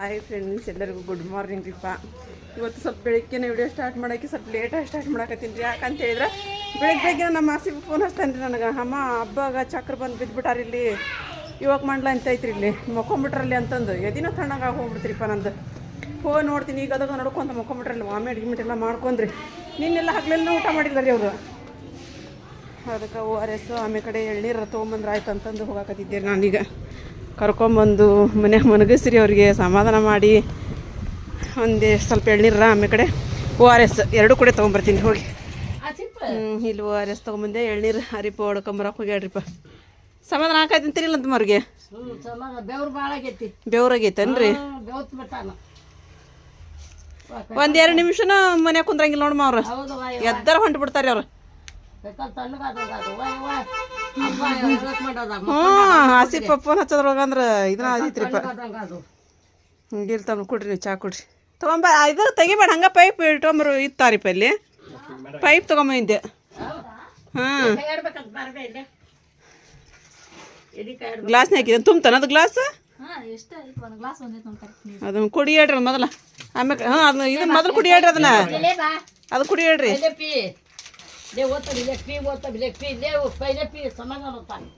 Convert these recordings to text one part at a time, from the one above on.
Hi friends ಎಲ್ಲರಿಗೂ good morning ರೀಪ ಇವತ್ತು ಸ್ವಲ್ಪ ಬೆಳಗ್ಗೆನೇ ವಿಡಿಯೋ ಸ್ಟಾರ್ಟ್ ಮಾಡೋಕ್ಕೆ, ಸ್ವಲ್ಪ ಲೇಟಾಗಿ ಸ್ಟಾರ್ಟ್ ಮಾಡಕತ್ತೀನಿ ರೀ. ಯಾಕಂತ ಹೇಳಿದ್ರೆ ಬೆಳಗ್ಗೆ ಬೆಳಗ್ಗೆ ನಮ್ಮ ಮಾಸಿಗೆ ಫೋನ್ ಹಚ್ತಾನೆ ರೀ ನನಗೆ. ಅಮ್ಮ, ಹಬ್ಬಾಗ ಚಕ್ರ ಬಂದು ಬಿದ್ದುಬಿಟ್ಟಾರ ಇಲ್ಲಿ. ಇವಾಗ ಮಾಡ್ಲ ಅಂತ ಐತ್ರಿ ಇಲ್ಲಿ. ಮಕ್ಕೊಂಬಿಟ್ರಲ್ಲಿ ಅಂತಂದು. ಎದಿನ ತಣ್ಣಗೆ ಹೋಗ್ಬಿಡ್ತೀರಿಪ್ಪ ನಂದು. ಫೋನ್ ನೋಡ್ತೀನಿ. ಈಗ ಅದಾಗ ನೋಡ್ಕೊಂತ ಮಕ್ಕೊಂಬಿಟ್ರಲ್ಲಿ ವಾಮಿಟ್ ಗಿಮಿಟ್ ಎಲ್ಲ ಮಾಡ್ಕೊಂಡ್ರಿ. ನಿನ್ನೆಲ್ಲ ಹಗಲೆಲ್ಲ ಊಟ ಮಾಡಿಲ್ಲ ರೀ ಅವರು? ಅದಕ್ಕೆ ಓ ಆರ್ ಎಸ್ ಆಮೇಲೆ ಕಡೆ ಎಳ್ನೀರು ತೊಗೊಂಬಂದ್ರೆ ಆಯ್ತು ಅಂತಂದು ಹೋಗಾಕತ್ತಿದ್ದೀರಿ ನಾನೀಗ. ಕರ್ಕೊಂಬಂದು ಮನ್ಯಾಗ ಮನಗಿಸ್ರಿ ಅವ್ರಿಗೆ ಸಮಾಧಾನ ಮಾಡಿ. ಒಂದು ಸ್ವಲ್ಪ ಎಳ್ನೀರ ಆಮೇಲೆ ಕಡೆ. ಓ ಆರ್ ಎಸ್ ಎರಡು ಕೂಡ ತೊಗೊಂಬರ್ತೀನಿ ಹೋಗಿ. ಹ್ಞೂ ಇಲ್ಲಿ ಓ ಆರ್ ಎಸ್ ತೊಗೊಂಬಂದೆ ಎಳ್ನೀರು ಹರಿಪ ಹೊಡ್ಕೊಂಬರಕ್ಕೆ ಹೋಗ್ಯಾಡ್ರಿಪ್ಪ ಸಮಾಧಾನ ಅಂತ ಸಮಾನ ಬೆವ್ರು ಭಾಳ ಆಗೈತಿ. ಬೆವ್ರಾಗೈತೇನ್ರಿ ಒಂದು ಎರಡು ನಿಮಿಷನ ಮನ್ಯಾಗ ಕುಂದ್ರಂಗಿಲ್ಲ ನೋಡಮ್ಮ ಅವ್ರು ಎದ್ದಾರ ಹೊಂಟ್ಬಿಡ್ತಾರೆ ಹೊಂಟು ಬಿಡ್ತಾರೆ ಅವ್ರು. ಹ್ಞೂ ಆಸಿಫ್ ಫೋನ್ ಹಚ್ಚೋದ್ರೊಳಗೆ ಅಂದ್ರೆ ಇದನ್ನ ಆದಿತ್ರಿಪ್ಪ. ತಣ್ಣಗಾದಂಗಾದು ಇರ್ತಾವ ಕೊಡ್ರಿ ನೀವು ಚಾ ಕೊಡ್ರಿ. ತಗೊಂಬ, ಇದು ತೆಗಿಬೇಡ, ಹಂಗೆ ಪೈಪ್ ಇಟ್ಕೊಂಬರು ಇತ್ತಾರಿಪ್ಪ ಇಲ್ಲಿ. ಪೈಪ್ ತಗೊಂಬಂದೆ ಹಾಂ ಗ್ಲಾಸ್ನ ಹಾಕಿದೆ ತುಂಬ್ತಾನ ಅದು ಗ್ಲಾಸ್? ಅದನ್ನ ಕುಡಿ ಹೇಳ್ರಿ ಮೊದಲ. ಆಮೇಲೆ ಹಾಂ ಅದನ್ನ, ಇದನ್ನ ಮೊದಲು ಕುಡಿ ಹೇಳ್ರಿ ಅದನ್ನ. ಅದು ಕುಡಿ ಹೇಳ್ರಿ. ಲೇ ಓದ್ತಾನೆ ಇಲ್ಲೇ ಪಿ ಓದ್ತಾನೆ ಇಲ್ಲೇ ಪಿ ಇಲ್ಲೇ ಪೈಲೆ ಪಿ ಸಮಾಧಾನ ಓದ್ತಾನೆ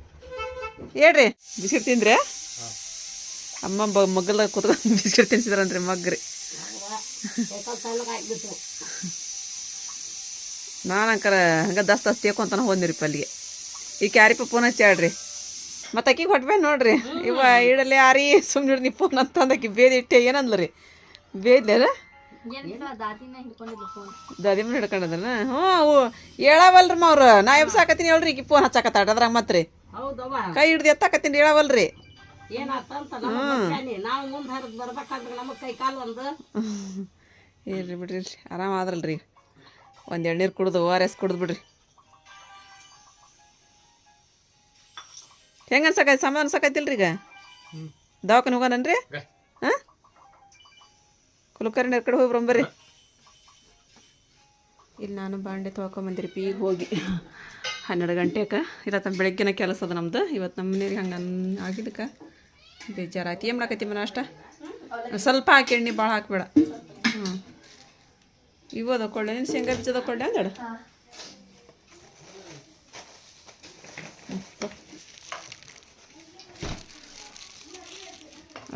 ಹೇಳ್ರಿ, ಬಿಸ್ಕಿಟ್ ತಿಂದ್ರೆ? ಅಮ್ಮ, ಬ, ಮಗ್ಗಲ ಕುತ್ಕೊಂಡು ಬಿಸ್ಕಿಟ್ ತಿನ್ಸಿದ್ರಂತ್ರಿ ಮಗ್ರಿ ನಾನು ಅಂಕರ ಹಂಗೆ ದಸ್ ದಸ್ ತೇಕೊಂತಾನ ಹೋದ್ನಿರಿಪ್ಪ ಅಲ್ಲಿಗೆ ಈ ಕ್ಯಾರಿ ಫೋನ್ ಹಚ್ಚಾಡ್ರಿ ಮತ್ತೆ ಅಕ್ಕಿಗೆ ಹೊಟ್ಬೇ ನೋಡ್ರಿ. ಇವ, ಇಡಲಿ ಆರಿ ಸುಮ್ಮನೆ ನೀ ಫೋನ್ ಅಂತ ಆಕಿ ಬೇದಿ ಇಟ್ಟೆ ಏನಂದ್ಲ ರೀ ಬೇದ್ಲೇನ ದಾದಿಮನ್ ಹಿಡ್ಕೊಂಡದನ ಹ್ಞೂ ಹೇಳಾವಲ್ರಿ ಅವ್ರು. ನಾ ಎಬ್ಸಾಕತ್ತೀನಿ ಹೇಳ್ರಿ ಈಗ ಫೋನ್ ಹಚ್ಚಾಕತ್ತಾಡ ಅದ್ರಾಗ ಮತ್ತೆ ರೀ ಕೈ ಹಿಡ್ದು ಎತ್ತಾಕತ್ತೀನಿ ಹೇಳವಲ್ರಿ. ಏನಾತಂತ ನಮ್ಮ ಮನುಷ್ಯನೇ ನಾವು ಮುಂದೆ ಹರಿದು ಬರ್ಬೇಕಾದ್ರೆ ನಮಗೆ ಕೈ ಕಾಲು ಒಂದು. ಇರ್ರಿ ಬಿಡ್ರಿ ಆರಾಮ ಆದ್ರಲ್ರಿ. ಒಂದು ಎಳ್ನೀರು ಕುಡ್ದು ಓ ಆರ್ ಎಸ್ ಕುಡ್ದು ಬಿಡ್ರಿ. ಹೆಂಗೆ ಅನ್ಸಕೈತಿ ಸಮಾಧಾನ ಅನ್ಸಕೈತಿಲ್ರಿ ಈಗ? ದವಾಖಾನೆ ಹೋಗೋಣನ್ರಿ? ಹಾಂ? ಕುಲಕರ್ಣಿ ಕಡೆ ಹೋಗಿ ಬರಂಬರ್ರಿ ಇಲ್ಲಿ ನಾನು ಬಾಂಡೆ ತೊಳ್ಕೊಂಬಂದಿರಿ ಪಿ ಹೋಗಿ. ಹನ್ನೆರಡು ಗಂಟೆಗೆ ಇರತ್ತ ಬೆಳಗ್ಗಿನ ಕೆಲಸ ಅದ ನಮ್ದು. ಇವತ್ತು ನಮ್ಮ ಮನೇಲಿ ಹಂಗೆ ಆಗಿದ್ದಕ್ಕೆ. ಬೇಜಾರಾಯ್ತು. ಏನು ಮಾಡಕತ್ತಿ ಮನ ಅಷ್ಟ? ಸ್ವಲ್ಪ ಹಾಕಿ ಎಣ್ಣೆ ಭಾಳ ಹಾಕ್ಬೇಡ. ಹ್ಞೂ ಇವು ಅದ ಕೊಳ್ಳೆ ನೀನು ಶೇಂಗಾ ಬೀಜದ ಕೊಳ್ಳೆ ಅಂದಡ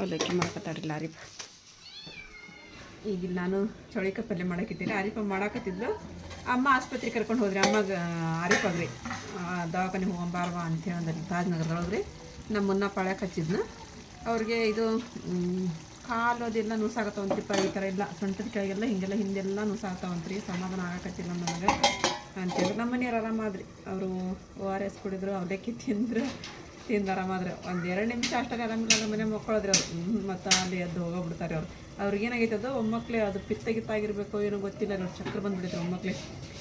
ಅವಲಕ್ಕಿ ಮಾಡ್ಕೊತಾರಿಲ್ಲ ಆರಿಪ ಈಗ ನಾನು ಚೌಳಿಕಾಯಿ ಪಲ್ಯ ಮಾಡಕ್ಕಿದ್ದೀನಿ ಆರಿಪ ಮಾಡಾಕತ್ತಿದ್ಲು. ಅಮ್ಮ ಆಸ್ಪತ್ರೆಗೆ ಕರ್ಕೊಂಡು ಹೋದ್ರಿ. ಅಮ್ಮಗೆ ಅರಿಪಾಗ್ರಿ ದವಾಖಾನೆ ಹೋಗಂಬಾರವಾ ಅಂತೇಳಿ ಹೇಳಿ ತಾಜ್ನಗರದೊಳಗ್ರಿ ನಮ್ಮ ಮುನ್ನ ಪಾಳ್ಯಕ್ಕೆ ಹಚ್ಚಿದ್ನ. ಅವ್ರಿಗೆ ಇದು ಕಾಲು ಅದೆಲ್ಲ ನುಸಾಗತ್ತವಂತ್ರಿಪ್ಪ ಈ ಥರ ಎಲ್ಲ ಸೊಂಟದ ಕೆಳಗೆಲ್ಲ, ಹಿಂಗೆಲ್ಲ, ಹಿಂದೆಲ್ಲ ನುಸಾಗತ್ತವಂತ್ರಿ ಸಮಾಧಾನ ಆಗಕತ್ತಿಲ್ಲ ನನಗೆ ಅಂತೇಳಿ ನಮ್ಮ ಮನೆಯವ್ರು ಆರಾಮಾದ್ರಿ ಅವರು ಓ ಆರ್ ಎಸ್ ಕುಡಿದ್ರು ಅವಲಕ್ಕಿ ತಿಂದ್ರು, ತಿಂದು ಆರಾಮಾದ್ರೆ ಒಂದು ಎರಡು ನಿಮಿಷ ಅಷ್ಟೇ ಆರಾಮಿಲ್ಲ ಮನೆ ಮಕ್ಕಳದ್ರಿ ಅವ್ರು. ಮತ್ತು ಅಲ್ಲಿ ಎದ್ದು ಹೋಗೋಗ್ಬಿಡ್ತಾರೆ ಅವ್ರು. ಅವ್ರಿಗೆ ಏನಾಗೈತೆ ಅದು? ಒಮ್ಮಕ್ಳೆ ಅದು ಪಿತ್ತ ಆಗಿರ್ಬೇಕು ಏನೋ ಗೊತ್ತಿಲ್ಲ. ನೋಡಿ, ಚಕ್ರ ಬಂದ್ಬಿಡುತ್ತೆ ಒಮ್ಮಕ್ಳೆ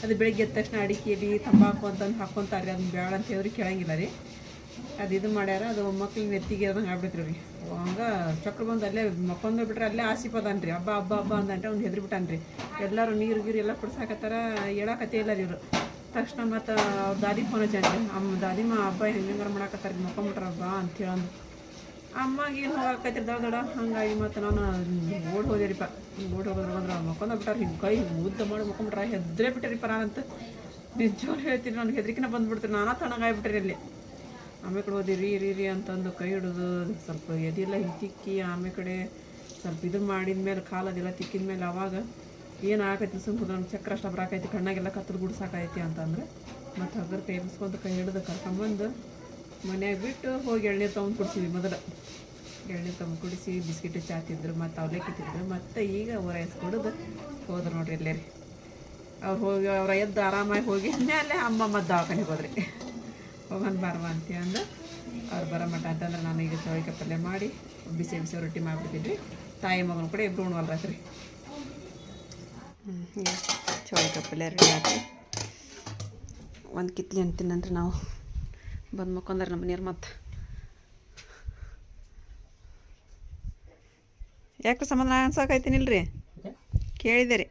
ಅದು ಬೆಳಗ್ಗೆ ಎದ್ದ ತಕ್ಷಣ ಅಡಿಕೆಲಿ ತಂಬಾಕು ಅಂತಂದು ಹಾಕ್ಕೊಂತಾರೆ ಅದನ್ನ ಬೇಡ ಅಂತ ಹೇಳಿದ್ರೆ ಕೇಳಂಗಿಲ್ಲ ರೀ. ಅದು ಇದು ಮಾಡ್ಯಾರ, ಅದು ಮಕ್ಳಿಗೆ ನೆತ್ತಿಗೆ ಅದಂಗೆ ಆಗ್ಬಿಟ್ರಿ ರೀ. ಹಂಗೆ ಚಕ್ರ ಬಂದು ಅಲ್ಲೇ ಮಕ್ಕೊಂದು ಬಿಟ್ರೆ ಅಲ್ಲೇ ಆಸಿಪದಾನ್ರಿ ಹಬ್ಬ ಹಬ್ಬ ಹಬ್ಬ ಅಂದಂಟೆ ಅವ್ನು ಹೆದ್ರಿಬಿಟ್ಟಾನ್ರಿ ಎಲ್ಲರೂ ನೀರು, ಗೀರು ಎಲ್ಲ ಕುಡ್ಸಾಕತ್ತಾರ. ಹೇಳಕತ್ತೇ ಇಲ್ಲ ರೀ ಇವರು. ತಕ್ಷಣ ಮತ್ತು ಅವ್ರ ದಾದಿ ಫೋನ್ ಹಚ್ಚಾನ್ರಿ ಅಮ್ಮ, ದಾದಿಮ್ಮ, ಹಬ್ಬ ಹೆಂಗಂಗಾರ ಮಾಡಾಕತ್ತಾರ? ರೀ ಮಕ್ಕೊಂಬಿಟ್ರ ಹಬ್ಬ ಅಂತ ಹೇಳಂದು ಅಮ್ಮಗೆ ಏನು ಹೋಗಾಕೈತಿ ದಡ ದಡ? ಹಂಗಾಗಿ ಮತ್ತು ನಾನು ಓಡ್ ಹೋದೇರಿಪ್ಪ. ಓಡ್ ಹೋಗೋದ್ರ ಬಂದ್ರೆ ಮಕ್ಕೊಂದ ಬಿಟ್ಟಾರ. ಹಿಂಗೆ ಕೈ ಉದ್ದ ಮಾಡಿ ಮಕ್ಕೊಂಬಿಟ್ರ ಹೆದ್ರೇ ಬಿಟ್ಟಿರಿಪ್ಪ ನಾನಂತ ನಿಜವಾಗ್ಲೂ ಹೇಳ್ತೀನಿ ನನಗೆ ಹೆದ್ರಿಕಿನ ಬಂದ್ಬಿಡ್ತೀನಿ. ನಾನಾ ತಣ್ಣಗಾಗ್ಬಿಟ್ರಿ ಇಲ್ಲಿ ಆಮೇಲೆ ಕಡೆ ಹೋದಿ, ರೀ ರೀ ರೀ ಅಂತಂದು ಕೈ ಹಿಡಿದು ಸ್ವಲ್ಪ ಎದೆಲ್ಲ ಹಿಂಗೆ ತಿಕ್ಕಿ ಆಮೇಲೆ ಕಡೆ ಸ್ವಲ್ಪ ಇದು ಮಾಡಿದ ಮೇಲೆ, ಕಾಲು ತಿಕ್ಕಿದ ಮೇಲೆ ಅವಾಗ ಏನು ಆಗೈತಿ ಸುಮ್ಮನೆ ನಮ್ಮ ಚಕ್ರ ಅಷ್ಟ ಬರಾಕೈತಿ. ಕಣ್ಣಾಗೆಲ್ಲ ಕತ್ತಲು ಗುಡ್ಸಾಕೈತಿ ಅಂತಂದ್ರೆ. ಮತ್ತು ಹಗರ್ ಕೈ ಕೈ ಹಿಡಿದು ಕರ್ಕೊಂಬಂದು ಮನ್ಯಾಗ ಬಿಟ್ಟು ಹೋಗಿ ಎಳ್ನೀರು ತೊಗೊಂಡು ಕುಡಿಸಿದ್ವಿ ಮೊದಲು. ಎಳ್ನೀರು ತೊಗೊಂಡು ಕುಡಿಸಿ ಬಿಸ್ಕಿಟ್ ಚಾ ತಿಂದರು, ಮತ್ತು ಅವಲಕ್ಕಿ ತಿದ್ರು, ಮತ್ತು ಈಗ ಹೊರೈಸ್ ಕುಡಿದು ಹೋದ್ರು ನೋಡ್ರಿ ಇಲ್ಲೇ ರೀ ಅವ್ರು ಹೋಗಿ ಅವ್ರ ಎದ್ದು ಆರಾಮಾಗಿ ಹೋಗಿ ಮೇಲೆ ಅಮ್ಮ ಮತ್ತು ದವಾಖಾನೆಗೆ ಹೋದ್ರಿ. ಹೋಗೋಣ ಬಾರವ ಅಂತ ಅಂದು ಅವ್ರು ಬರೋ ಮಟ್ಟ ಅಂತಂದ್ರೆ ನಾನು ಈಗ ಚೌಳಿಕಾಯಿ ಪಲ್ಯ ಮಾಡಿ, ಬಿಸಿ ಬಿಸಿ ರೊಟ್ಟಿ ಮಾಡಿಬಿಟ್ಟಿದ್ರಿ ತಾಯಿ ಮಗನ ಕೂಡ ಇಬ್ರು ಹ್ಞೂ ಚೌಳಿಕಾಯಿ ಪಲ್ಯ ರೆಡಿ ಆಯ್ತು ಒಂದು ಕಿತ್ಲಿ ಅಂತೀನಂದ್ರೆ ನಾವು. ಬಂದು ಮಕ್ಕೊಂಡ್ರೆ ನಮ್ಮ ಮನೆಯವ್ರು ಮತ್ತೆ. ಯಾಕೆ ಸಮಾಧಾನ ರೀ ಕೇಳಿದೆ ರೀ.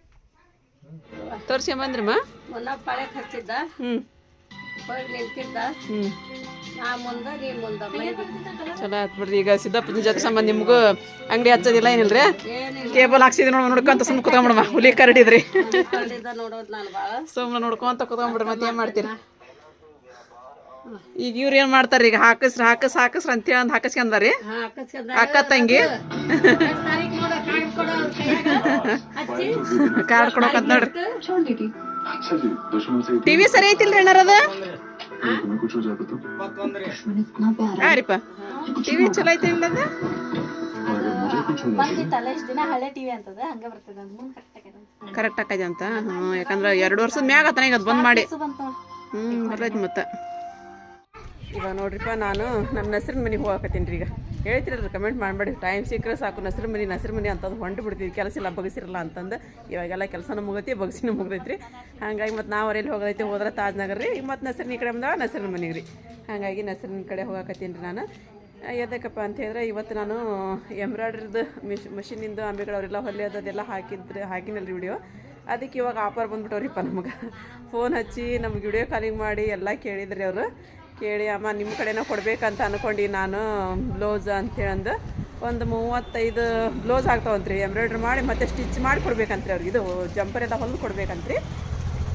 ತೋರ್ಸ್ಕೊಂಬಂದ್ರಮ್ಮ? ಮೊನ್ನ ಪಾಳ್ಯಕ್ಕೆ ಹಚ್ಚಿದ್ದ ಹ್ಞೂ ಹೋಗಿ ನಿಂತಿದ್ದ. ಹ್ಞೂ ನಾ ಮುಂದ ನೀ ಮುಂದ ಚಲೋ ಆಯ್ತು ಬಿಡ್ರಿ. ಈಗ ಸಿದ್ದಪ್ಪನ ಜೊತೆ ಸಂಬಂಧ ನಿಮಗೂ ಅಂಗಡಿ ಹಚ್ಚೋದಿಲ್ಲ ಏನಿಲ್ರಿ? ರೀ ಕೇಬಲ್ ಹಾಕ್ಸಿದ್ರಿ ನೋಡಿ ನೋಡ್ಕೊಂತ ಸುಮ್ಮನೆ ಕುತ್ಕೊಂಬಿಡಮ್ಮ ಹುಲಿ ಕರಡಿದ್ರಿ. ನೋಡೋದು ನಾನು ಭಾಳ ಸುಮ್ಮನೆ ನೋಡ್ಕೊಂತ ಕುತ್ಕೊಂಬಿಡ್ರಿ ಮತ್ತೆ ಏನು ಮಾಡ್ತೀರಿ? ಈಗ ಇವ್ರು ಏನ್ ಮಾಡ್ತಾರ ಈಗ ಹಾಕಸ್ರ ಹಾಕಸ್ ಹಾಕಸ್ರ ಅಂತೇಳಿ ಅಂದ್ ಹಾಕಸ್ಕೊಂಡ್ರಿ ಅಕ್ಕ ತಂಗಿ. ಕಾರ್ಡ್ ಕೊಡಕಂತ ನೋಡ್ರಿ. ಟಿವಿ ಸರಿ ಐತಿಲ್ರಿ ಅಣ್ಣಾರ ಅದ? ಹಾ ರೀಪ. ಟಿವಿ ಚಲೋ ಐತಿ ಅದ? ಕರೆಕ್ಟ್ ಆಕೈತಿ ಅಂತ. ಹ್ಮ್ ಯಾಕಂದ್ರ ಎರಡು ವರ್ಷದ ಮ್ಯಾಗ ಆತನ ಈಗ ಅದ್ ಬಂದ್ ಮಾಡಿ. ಹ್ಮ್ ಬರ್ತೈತಿ ಮತ್ತ. ಇವಾಗ ನೋಡ್ರಿಪ್ಪ ನಾನು ನಮ್ಮ ನಸ್ರಿನ ಮನೆಗೆ ಹೋಗಾಕತ್ತೀನಿ ರೀ ಈಗ. ಹೇಳ್ತಿರಲ್ರಿ ಕಮೆಂಟ್ ಮಾಡಬೇಡಿ. ಟೈಮ್ ಸಿಕ್ಕರೆ ಸಾಕು ನಸ್ರು ಮನೆ ನಸ್ರು ಮನೆ ಅಂತಂದು ಹೊಂಟು ಬಿಡ್ತೀವಿ. ಕೆಲಸ ಇಲ್ಲ, ಬಗಸಿರಲ್ಲ ಅಂತಂದು ಇವಾಗೆಲ್ಲ ಕೆಲಸನೂ ಮುಗೈತಿ, ಬಗಸಿನೂ ಮುಗ್ದೈತಿ ರೀ ಹಾಗಾಗಿ ಮತ್ತು ನಾವು ಅವರೆಲ್ಲಿ ಹೋಗೋದೈತಿ ಹೋದ್ರೆ ತಾಜ್ನಗರ ರೀ. ಈಗ ಮತ್ತು ನಸ್ರಿನ ಈ ಕಡೆ ಬಂದಾಗ ನಸ್ರಿನ ಮನೆಗೆ ರೀ. ಹಾಗಾಗಿ ನಸ್ರಿನ ಕಡೆ ಹೋಗಾಕತ್ತೀನಿ ರೀ ನಾನು. ಎದಕ್ಕಪ್ಪ ಅಂತ ಹೇಳಿದ್ರೆ ಇವತ್ತು ನಾನು ಎಂಬ್ರಾಯ್ಡ್ರಿದು ಮಿಷ್, ಮಷಿನಿಂದು ಅಂಬೆಗಳವರೆಲ್ಲ ಹೊಲೆ ಅದೆಲ್ಲ ಹಾಕಿದ್ರೆ, ಹಾಕಿನಲ್ರಿ ವಿಡಿಯೋ. ಅದಕ್ಕೆ ಇವಾಗ ಆಫರ್ ಬಂದ್ಬಿಟ್ಟವ್ರಿಪ್ಪ ನಮಗೆ. ಫೋನ್ ಹಚ್ಚಿ ನಮ್ಗೆ ವಿಡಿಯೋ ಕಾಲಿಂಗ್ ಮಾಡಿ ಎಲ್ಲ ಕೇಳಿದ್ರಿ ಅವರು. ಕೇಳಿ, ಅಮ್ಮ ನಿಮ್ಮ ಕಡೆನ ಕೊಡ್ಬೇಕಂತ ಅನ್ಕೊಂಡು ನಾನು ಬ್ಲೌಸ್ ಅಂತೇಳಂದು ಒಂದು ಮೂವತ್ತೈದು ಬ್ಲೌಸ್ ಆಗ್ತಾವಂತ್ರಿ, ಎಂಬ್ರಾಯ್ಡ್ರಿ ಮಾಡಿ ಮತ್ತೆ ಸ್ಟಿಚ್ ಮಾಡಿ ಕೊಡ್ಬೇಕಂತ್ರಿ ಅವ್ರಿಗೆ. ಇದು ಜಂಪರ್ ಎಲ್ಲ ಹೊಲ್ದು ಕೊಡ್ಬೇಕಂತ್ರಿ.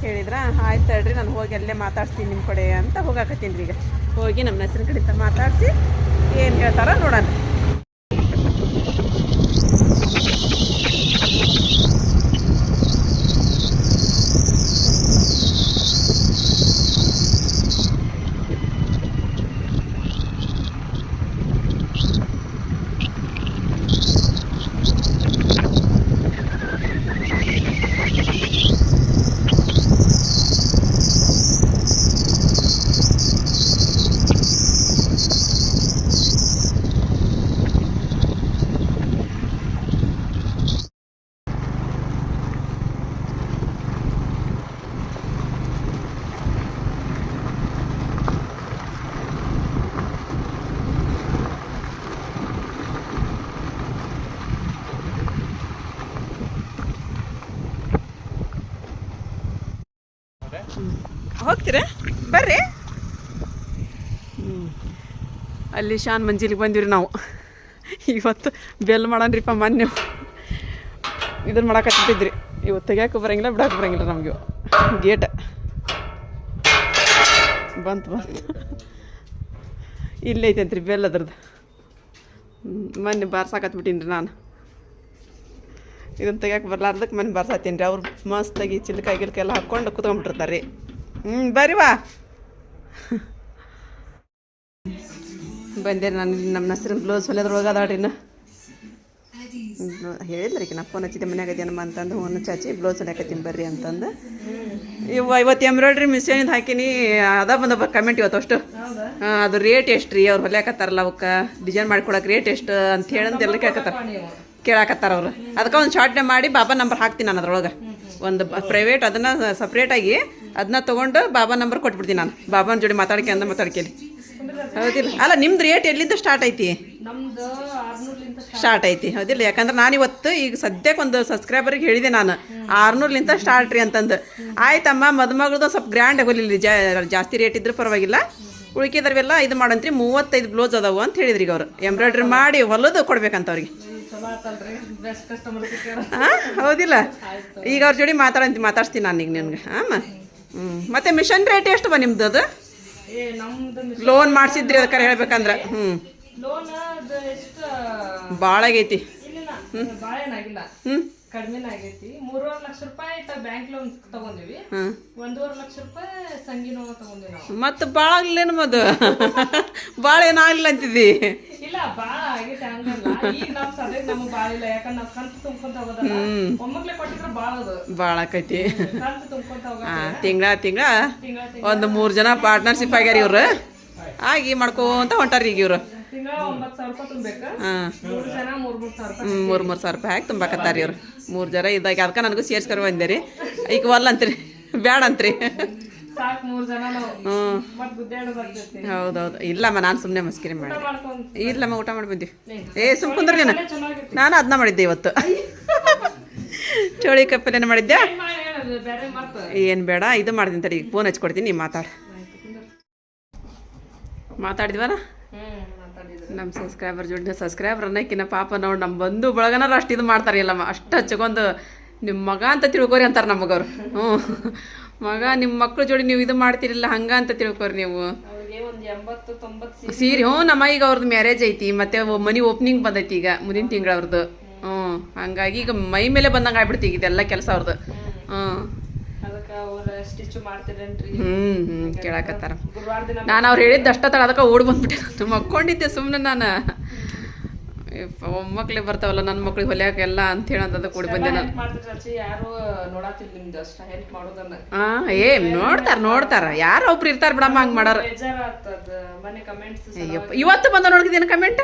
ಹೇಳಿದ್ರ, ಆಯ್ತು ತಡ್ರಿ, ನಾನು ಹೋಗಿ ಅಲ್ಲೇ ಮಾತಾಡ್ತೀನಿ ನಿಮ್ಮ ಕಡೆ ಅಂತ ಹೋಗಾಕತ್ತೀನಿ ರೀ ಈಗ. ಹೋಗಿ ನಮ್ಮ ಹೆಸರಿನ ಕಡೆಯಿಂದ ಮಾತಾಡಿಸಿ ಏನು ಹೇಳ್ತಾರೋ ನೋಡೋಣ. ಹೋಗ್ತೀರಾ? ಬರ್ರಿ. ಅಲ್ಲಿ ಶಾನ್ ಮಂಜಿಲಿಗೆ ಬಂದಿವ್ರಿ ನಾವು. ಇವತ್ತು ಬೆಲ್ ಮಾಡನ್ರಿಪ್ಪ ಮೊನ್ನೆ. ಇದನ್ನು ಮಾಡಕತ್ತಿದ್ರಿ ಇವತ್ತು ತೆಗಿಯಕ್ಕೆ ಬರಂಗಿಲ್ಲ ಬಿಡಕ್ಕೆ ಬರಂಗಿಲ್ಲ ನಮಗೆ ಗೇಟ್. ಬಂತು ಬಂತು. ಇಲ್ಲೇ ಐತಂತ್ರಿ ಬೆಲ್ ಅದ್ರದ್ದು. ಮೊನ್ನೆ ಬಾರ್ಸಾಕತ್ಬಿಟ್ಟೀನಿ ರೀ ನಾನು. ಇದನ್ನು ತೆಗಿಯಕ್ಕೆ ಬರ್ಲಾರ್ದಕ್ಕೆ ಮನೆ ಬಾರ್ಸಾತೀನಿ ರೀ. ಅವ್ರು ಮಸ್ತಾಗಿ ಚಿಲ್ಕಾಯಿ ಗಿಲ್ಕಾಯಿ ಎಲ್ಲ ಹಾಕ್ಕೊಂಡು ಕುತ್ಕೊಂಡ್ಬಿಟ್ಟಿರ್ತಾರೆ ರೀ. ಹ್ಞೂ ಬರಿ ವಾ ಬಂದೆ ನಾನು ನಮ್ಮ ನಸ್ರಿನ ಬ್ಲೌಸ್ ಹೊಲಿಯೋದ್ರೊಳಗೆ ಅದಾಳ್ರಿ ಇನ್ನು. ಹೇಳಿದ್ರಿ ನಾ ಫೋನ್ ಹಚ್ಚಿದ್ದೆ ಮನ್ಯಾಗ ಅದೇನಮ್ಮ ಅಂತಂದು ಚಾಚಿ ಬ್ಲೌಸ್ ಹೊಲಿಯಾಕತ್ತೀನಿ ಬರ್ರಿ ಅಂತಂದು. ಇವ ಇವತ್ತು ಎಂಬ್ರಾಯ್ಡ್ರಿ ಮಿಷಿನಿಂದ ಹಾಕಿನಿ ಅದ ಬಂದಪ್ಪ ಕಮೆಂಟ್ ಇವತ್ತು ಅಷ್ಟು. ಹಾಂ ಅದು ರೇಟ್ ಎಷ್ಟು ರೀ ಅವ್ರು ಹೊಲಿಯಾಕತ್ತಾರಲ್ಲ ಅವಕ್ಕೆ? ಡಿಸೈನ್ ಮಾಡ್ಕೊಳಕ್ಕೆ ರೇಟ್ ಎಷ್ಟು ಅಂತ ಹೇಳಂತ ಎಲ್ಲ ಕೇಳಕತ್ತಾರ ಕೇಳಾಕತ್ತಾರ ಅವ್ರು. ಅದಕ್ಕೆ ಒಂದು ಶಾರ್ಟ್ನೆ ಮಾಡಿ ಬಾಬಾ ನಂಬರ್ ಹಾಕ್ತೀನಿ ನಾನು ಅದ್ರೊಳಗೆ. ಒಂದು ಪ್ರೈವೇಟ್ ಅದನ್ನು ಸಪ್ರೇಟಾಗಿ ಅದನ್ನ ತಗೊಂಡು ಬಾಬಾ ನಂಬರ್ ಕೊಟ್ಬಿಡ್ತೀನಿ ನಾನು. ಬಾಬಾನ ಜೋಡಿ ಮಾತಾಡ್ಕೆ ಅಂದ ಮಾತಾಡ್ಕೇಳಿ. ಹೌದಿಲ್ಲ? ಅಲ್ಲ ನಿಮ್ದು ರೇಟ್ ಎಲ್ಲಿಂದ ಸ್ಟಾರ್ಟ್ ಐತಿ? ಸ್ಟಾರ್ಟ್ ಐತಿ. ಹೌದಿಲ್ಲ? ಯಾಕಂದ್ರೆ ನಾನು ಇವತ್ತು ಈಗ ಸದ್ಯಕ್ಕೆ ಒಂದು ಸಬ್ಸ್ಕ್ರೈಬರ್ಗೆ ಹೇಳಿದೆ ನಾನು. ಆರ್ನೂರ್ಲಿಂತ ಸ್ಟಾರ್ಟ್ ರೀ ಅಂತಂದು. ಆಯ್ತಮ್ಮ ಮದುಮಗಳದು ಸ್ವಲ್ಪ ಗ್ರ್ಯಾಂಡ್ ಆಗೋಲಿಲ್ಲ ಜಾ ಜಾಸ್ತಿ ರೇಟ್ ಇದ್ರೆ ಪರವಾಗಿಲ್ಲ. ಉಳಿಕೆದ್ರವೆಲ್ಲ ಇದು ಮಾಡಂತ್ರಿ ಮೂವತ್ತೈದು ಬ್ಲೌಸ್ ಅದಾವು ಅಂತ ಹೇಳಿದ್ರಿ ಈಗ ಅವರು. ಎಂಬ್ರಾಯ್ಡ್ರಿ ಮಾಡಿ ಹೊಲದು ಕೊಡ್ಬೇಕಂತ ಅವ್ರಿಗೆ. ಹೌದಿಲ್ಲ? ಈಗ ಅವ್ರ ಜೋಡಿ ಮಾತಾಡಂತ ಮಾತಾಡ್ತೀನಿ ನಾನು ಈಗ ನಿನ್ಗೆ. ಹಾಂ ಹ್ಞೂ ಮತ್ತೆ ಮಿಷನ್ ರೇಟ್ ಎಷ್ಟು ಬಾ ನಿಮ್ದು ಅದು? ಲೋನ್ ಮಾಡಿಸಿದ್ರಿ ಅದಕ್ಕೆ ಹೇಳ್ಬೇಕಂದ್ರೆ. ಹ್ಞೂ ಭಾಳ ಆಗೈತಿ. ಹ್ಞೂ ಹ್ಞೂ ಕಡಿಮೆನ ಆಗೈತಿ. ಮೂರುವರೆ ಲಕ್ಷ ರೂಪಾಯಿ ಬ್ಯಾಂಕ್ ಲೋನ್ ತಗೊಂಡಿವಿ. ಒಂದೂವರೆ ಲಕ್ಷ ರೂಪಾಯಿ ಸಂಗಿ ನೋವು ತಗೊಂಡಿವಿ ನಾವು. ಮತ್ತು ಭಾಳ ಆಗ್ಲೇನು ಮದು? ಭಾಳ ಏನಾಗಲಿಲ್ಲ ಅಂತಿದ್ದಿ? ಇಲ್ಲ ಬಾಳ ಆಗೈತೆ ಹಂಗಲ್ಲ. ಈಗ ನಾವ್ ಸದ್ಯಕ್ಕೆ ನಮಗ್ ಬಾಳ ಇಲ್ಲ. ಯಾಕಂದ್ರೆ ನಾವು ಕಂತು ತುಂಬ್ಕೊಂತ ಹೋಗೋದಲ್ಲ. ಒಮ್ಮಕ್ಲೆ ಕೊಟ್ಟಿದ್ರೆ ಬಾಳ ಅದು. ಭಾಳ ಆಕೈತಿ. ಕಂತು ತುಂಬ್ಕೊಂತ ಹೋಗ ತಿಂಗಳ ತಿಂಗಳ? ತಿಂಗಳ ಒಂದು ಮೂರು ಜನ ಪಾರ್ಟ್ನರ್ಶಿಪ್ ಆಗ್ಯಾರ ಇವ್ರು. ಆಗಿ ಮಾಡ್ಕೋತ ಹೊಂಟಾರ ಈಗ ಇವ್ರು. ಮೂರು ಮೂರ್ ಸಾವಿರ ರೂಪಾಯಿ. ಹಾಕಿ ತುಂಬಾಕತ್ತಾರ ಇವ್ರು. ಮೂರು ಜನ ಇದ್ದಾಗ ಅದಕ್ಕೆ ನನಗೂ ಸೇರ್ಸ್ಕರ ಬಂದೇರಿ. ಈಗ ಒಲ್ಲ ಅಂತ್ರಿ. ಬ್ಯಾಡ ಅಂತ್ರಿ. ಹೌದೌದು. ಇಲ್ಲಮ್ಮ ನಾನು ಸುಮ್ಮನೆ ಮಸ್ಕಿರಿ ಮಾಡಿ. ಇಲ್ಲಮ್ಮ ಊಟ ಮಾಡಿ ಬಂದಿವಿ. ಏ ಸುಮ್ ಕುಂದ್ರ ನೀನು. ನಾನು ಅದನ್ನ ಮಾಡಿದ್ದೆ ಇವತ್ತು. ಚೋಳಿ ಕಪ್ಪಲೇನು ಮಾಡಿದ್ದೆ ಏನ್ ಏನು ಬೇಡ ಇದು ಮಾಡ್ತೀನಿ ತಡಿ. ಫೋನ್ ಹಚ್ಕೊಡ್ತೀನಿ ನೀ ಮಾತಾಡು. ಮಾತಾಡಿದ್ವಲ್ಲ? ನಮ್ಮ ಸಬ್ಸ್ಕ್ರೈಬರ್ ಜೋಡಿ ಸಬ್ಸ್ಕ್ರೈಬರ್ ಅನ್ನಕ್ಕಿನ್ನ ಪಾಪ ನೋಡಿ ನಮ್ಮ ಬಂಧು ಬಳಗನಾರ ಅಷ್ಟು ಇದು ಮಾಡ್ತಾರೆ ಇಲ್ಲಮ್ಮ ಅಷ್ಟು ಹಚ್ಕೊಂಡು ನಿಮ್ಮ ಮಗ ಅಂತ ತಿಳ್ಕೊರಿ ಅಂತಾರೆ ನಮಗವ್ರು. ಹ್ಞೂ. ಮಗ ನಿಮ್ಮ ಮಕ್ಳ ಜೋಡಿ ನೀವು ಇದು ಮಾಡ್ತಿರಲಿಲ್ಲ ಹಂಗ ಅಂತ ತಿಳ್ಕೊರಿ ನೀವು. ಸೀರಿ ಹ್ಞೂ ನಮ್ಮ ಈಗ ಅವ್ರದ್ದು ಮ್ಯಾರೇಜ್ ಐತಿ ಮತ್ತೆ ಮನಿ ಓಪನಿಂಗ್ ಬಂದೈತಿ ಈಗ ಮುಂದಿನ ತಿಂಗಳ ಅವ್ರದ್ದು ಹ್ಞೂ ಹಂಗಾಗಿ ಈಗ ಮೈ ಮೇಲೆ ಬಂದಂಗೆ ಆಗ್ಬಿಡ್ತಿ ಇದೆಲ್ಲ ಕೆಲಸ ಅವ್ರದ್ದು ಹ್ಞೂ. ಕೇಳಕತ್ತಾರ. ನಾನು ಅವ್ರು ಹೇಳಿದ್ದು ತಡ ಅದಕ್ಕೆ ಓಡ್ ಬಂದ್ಬಿಟ್ಟೆ. ಮಕ್ಕೊಂಡಿದ್ದೆ ಸುಮ್ಮನೆ ನಾನು. ಮಕ್ಳಿಗೆ ಬರ್ತಾವಲ್ಲ ನನ್ನ ಮಕ್ಳಿಗೆ ಹೊಲಿಯಾಕ ಎಲ್ಲ ಅಂತ ಹೇಳಿ ಅದಕ್ಕೆ ಓಡಿ ಬಂದೆ ನಾನು. ಹಾಂ ಏ ನೋಡ್ತಾರ ನೋಡ್ತಾರ. ಯಾರು ಒಬ್ರು ಇರ್ತಾರ ಬಿಡಮ್ಮ ಹಂಗೆ ಮಾಡಾರ. ಇವತ್ತು ಬಂದ ನೋಡಿದೇನು ಕಮೆಂಟ್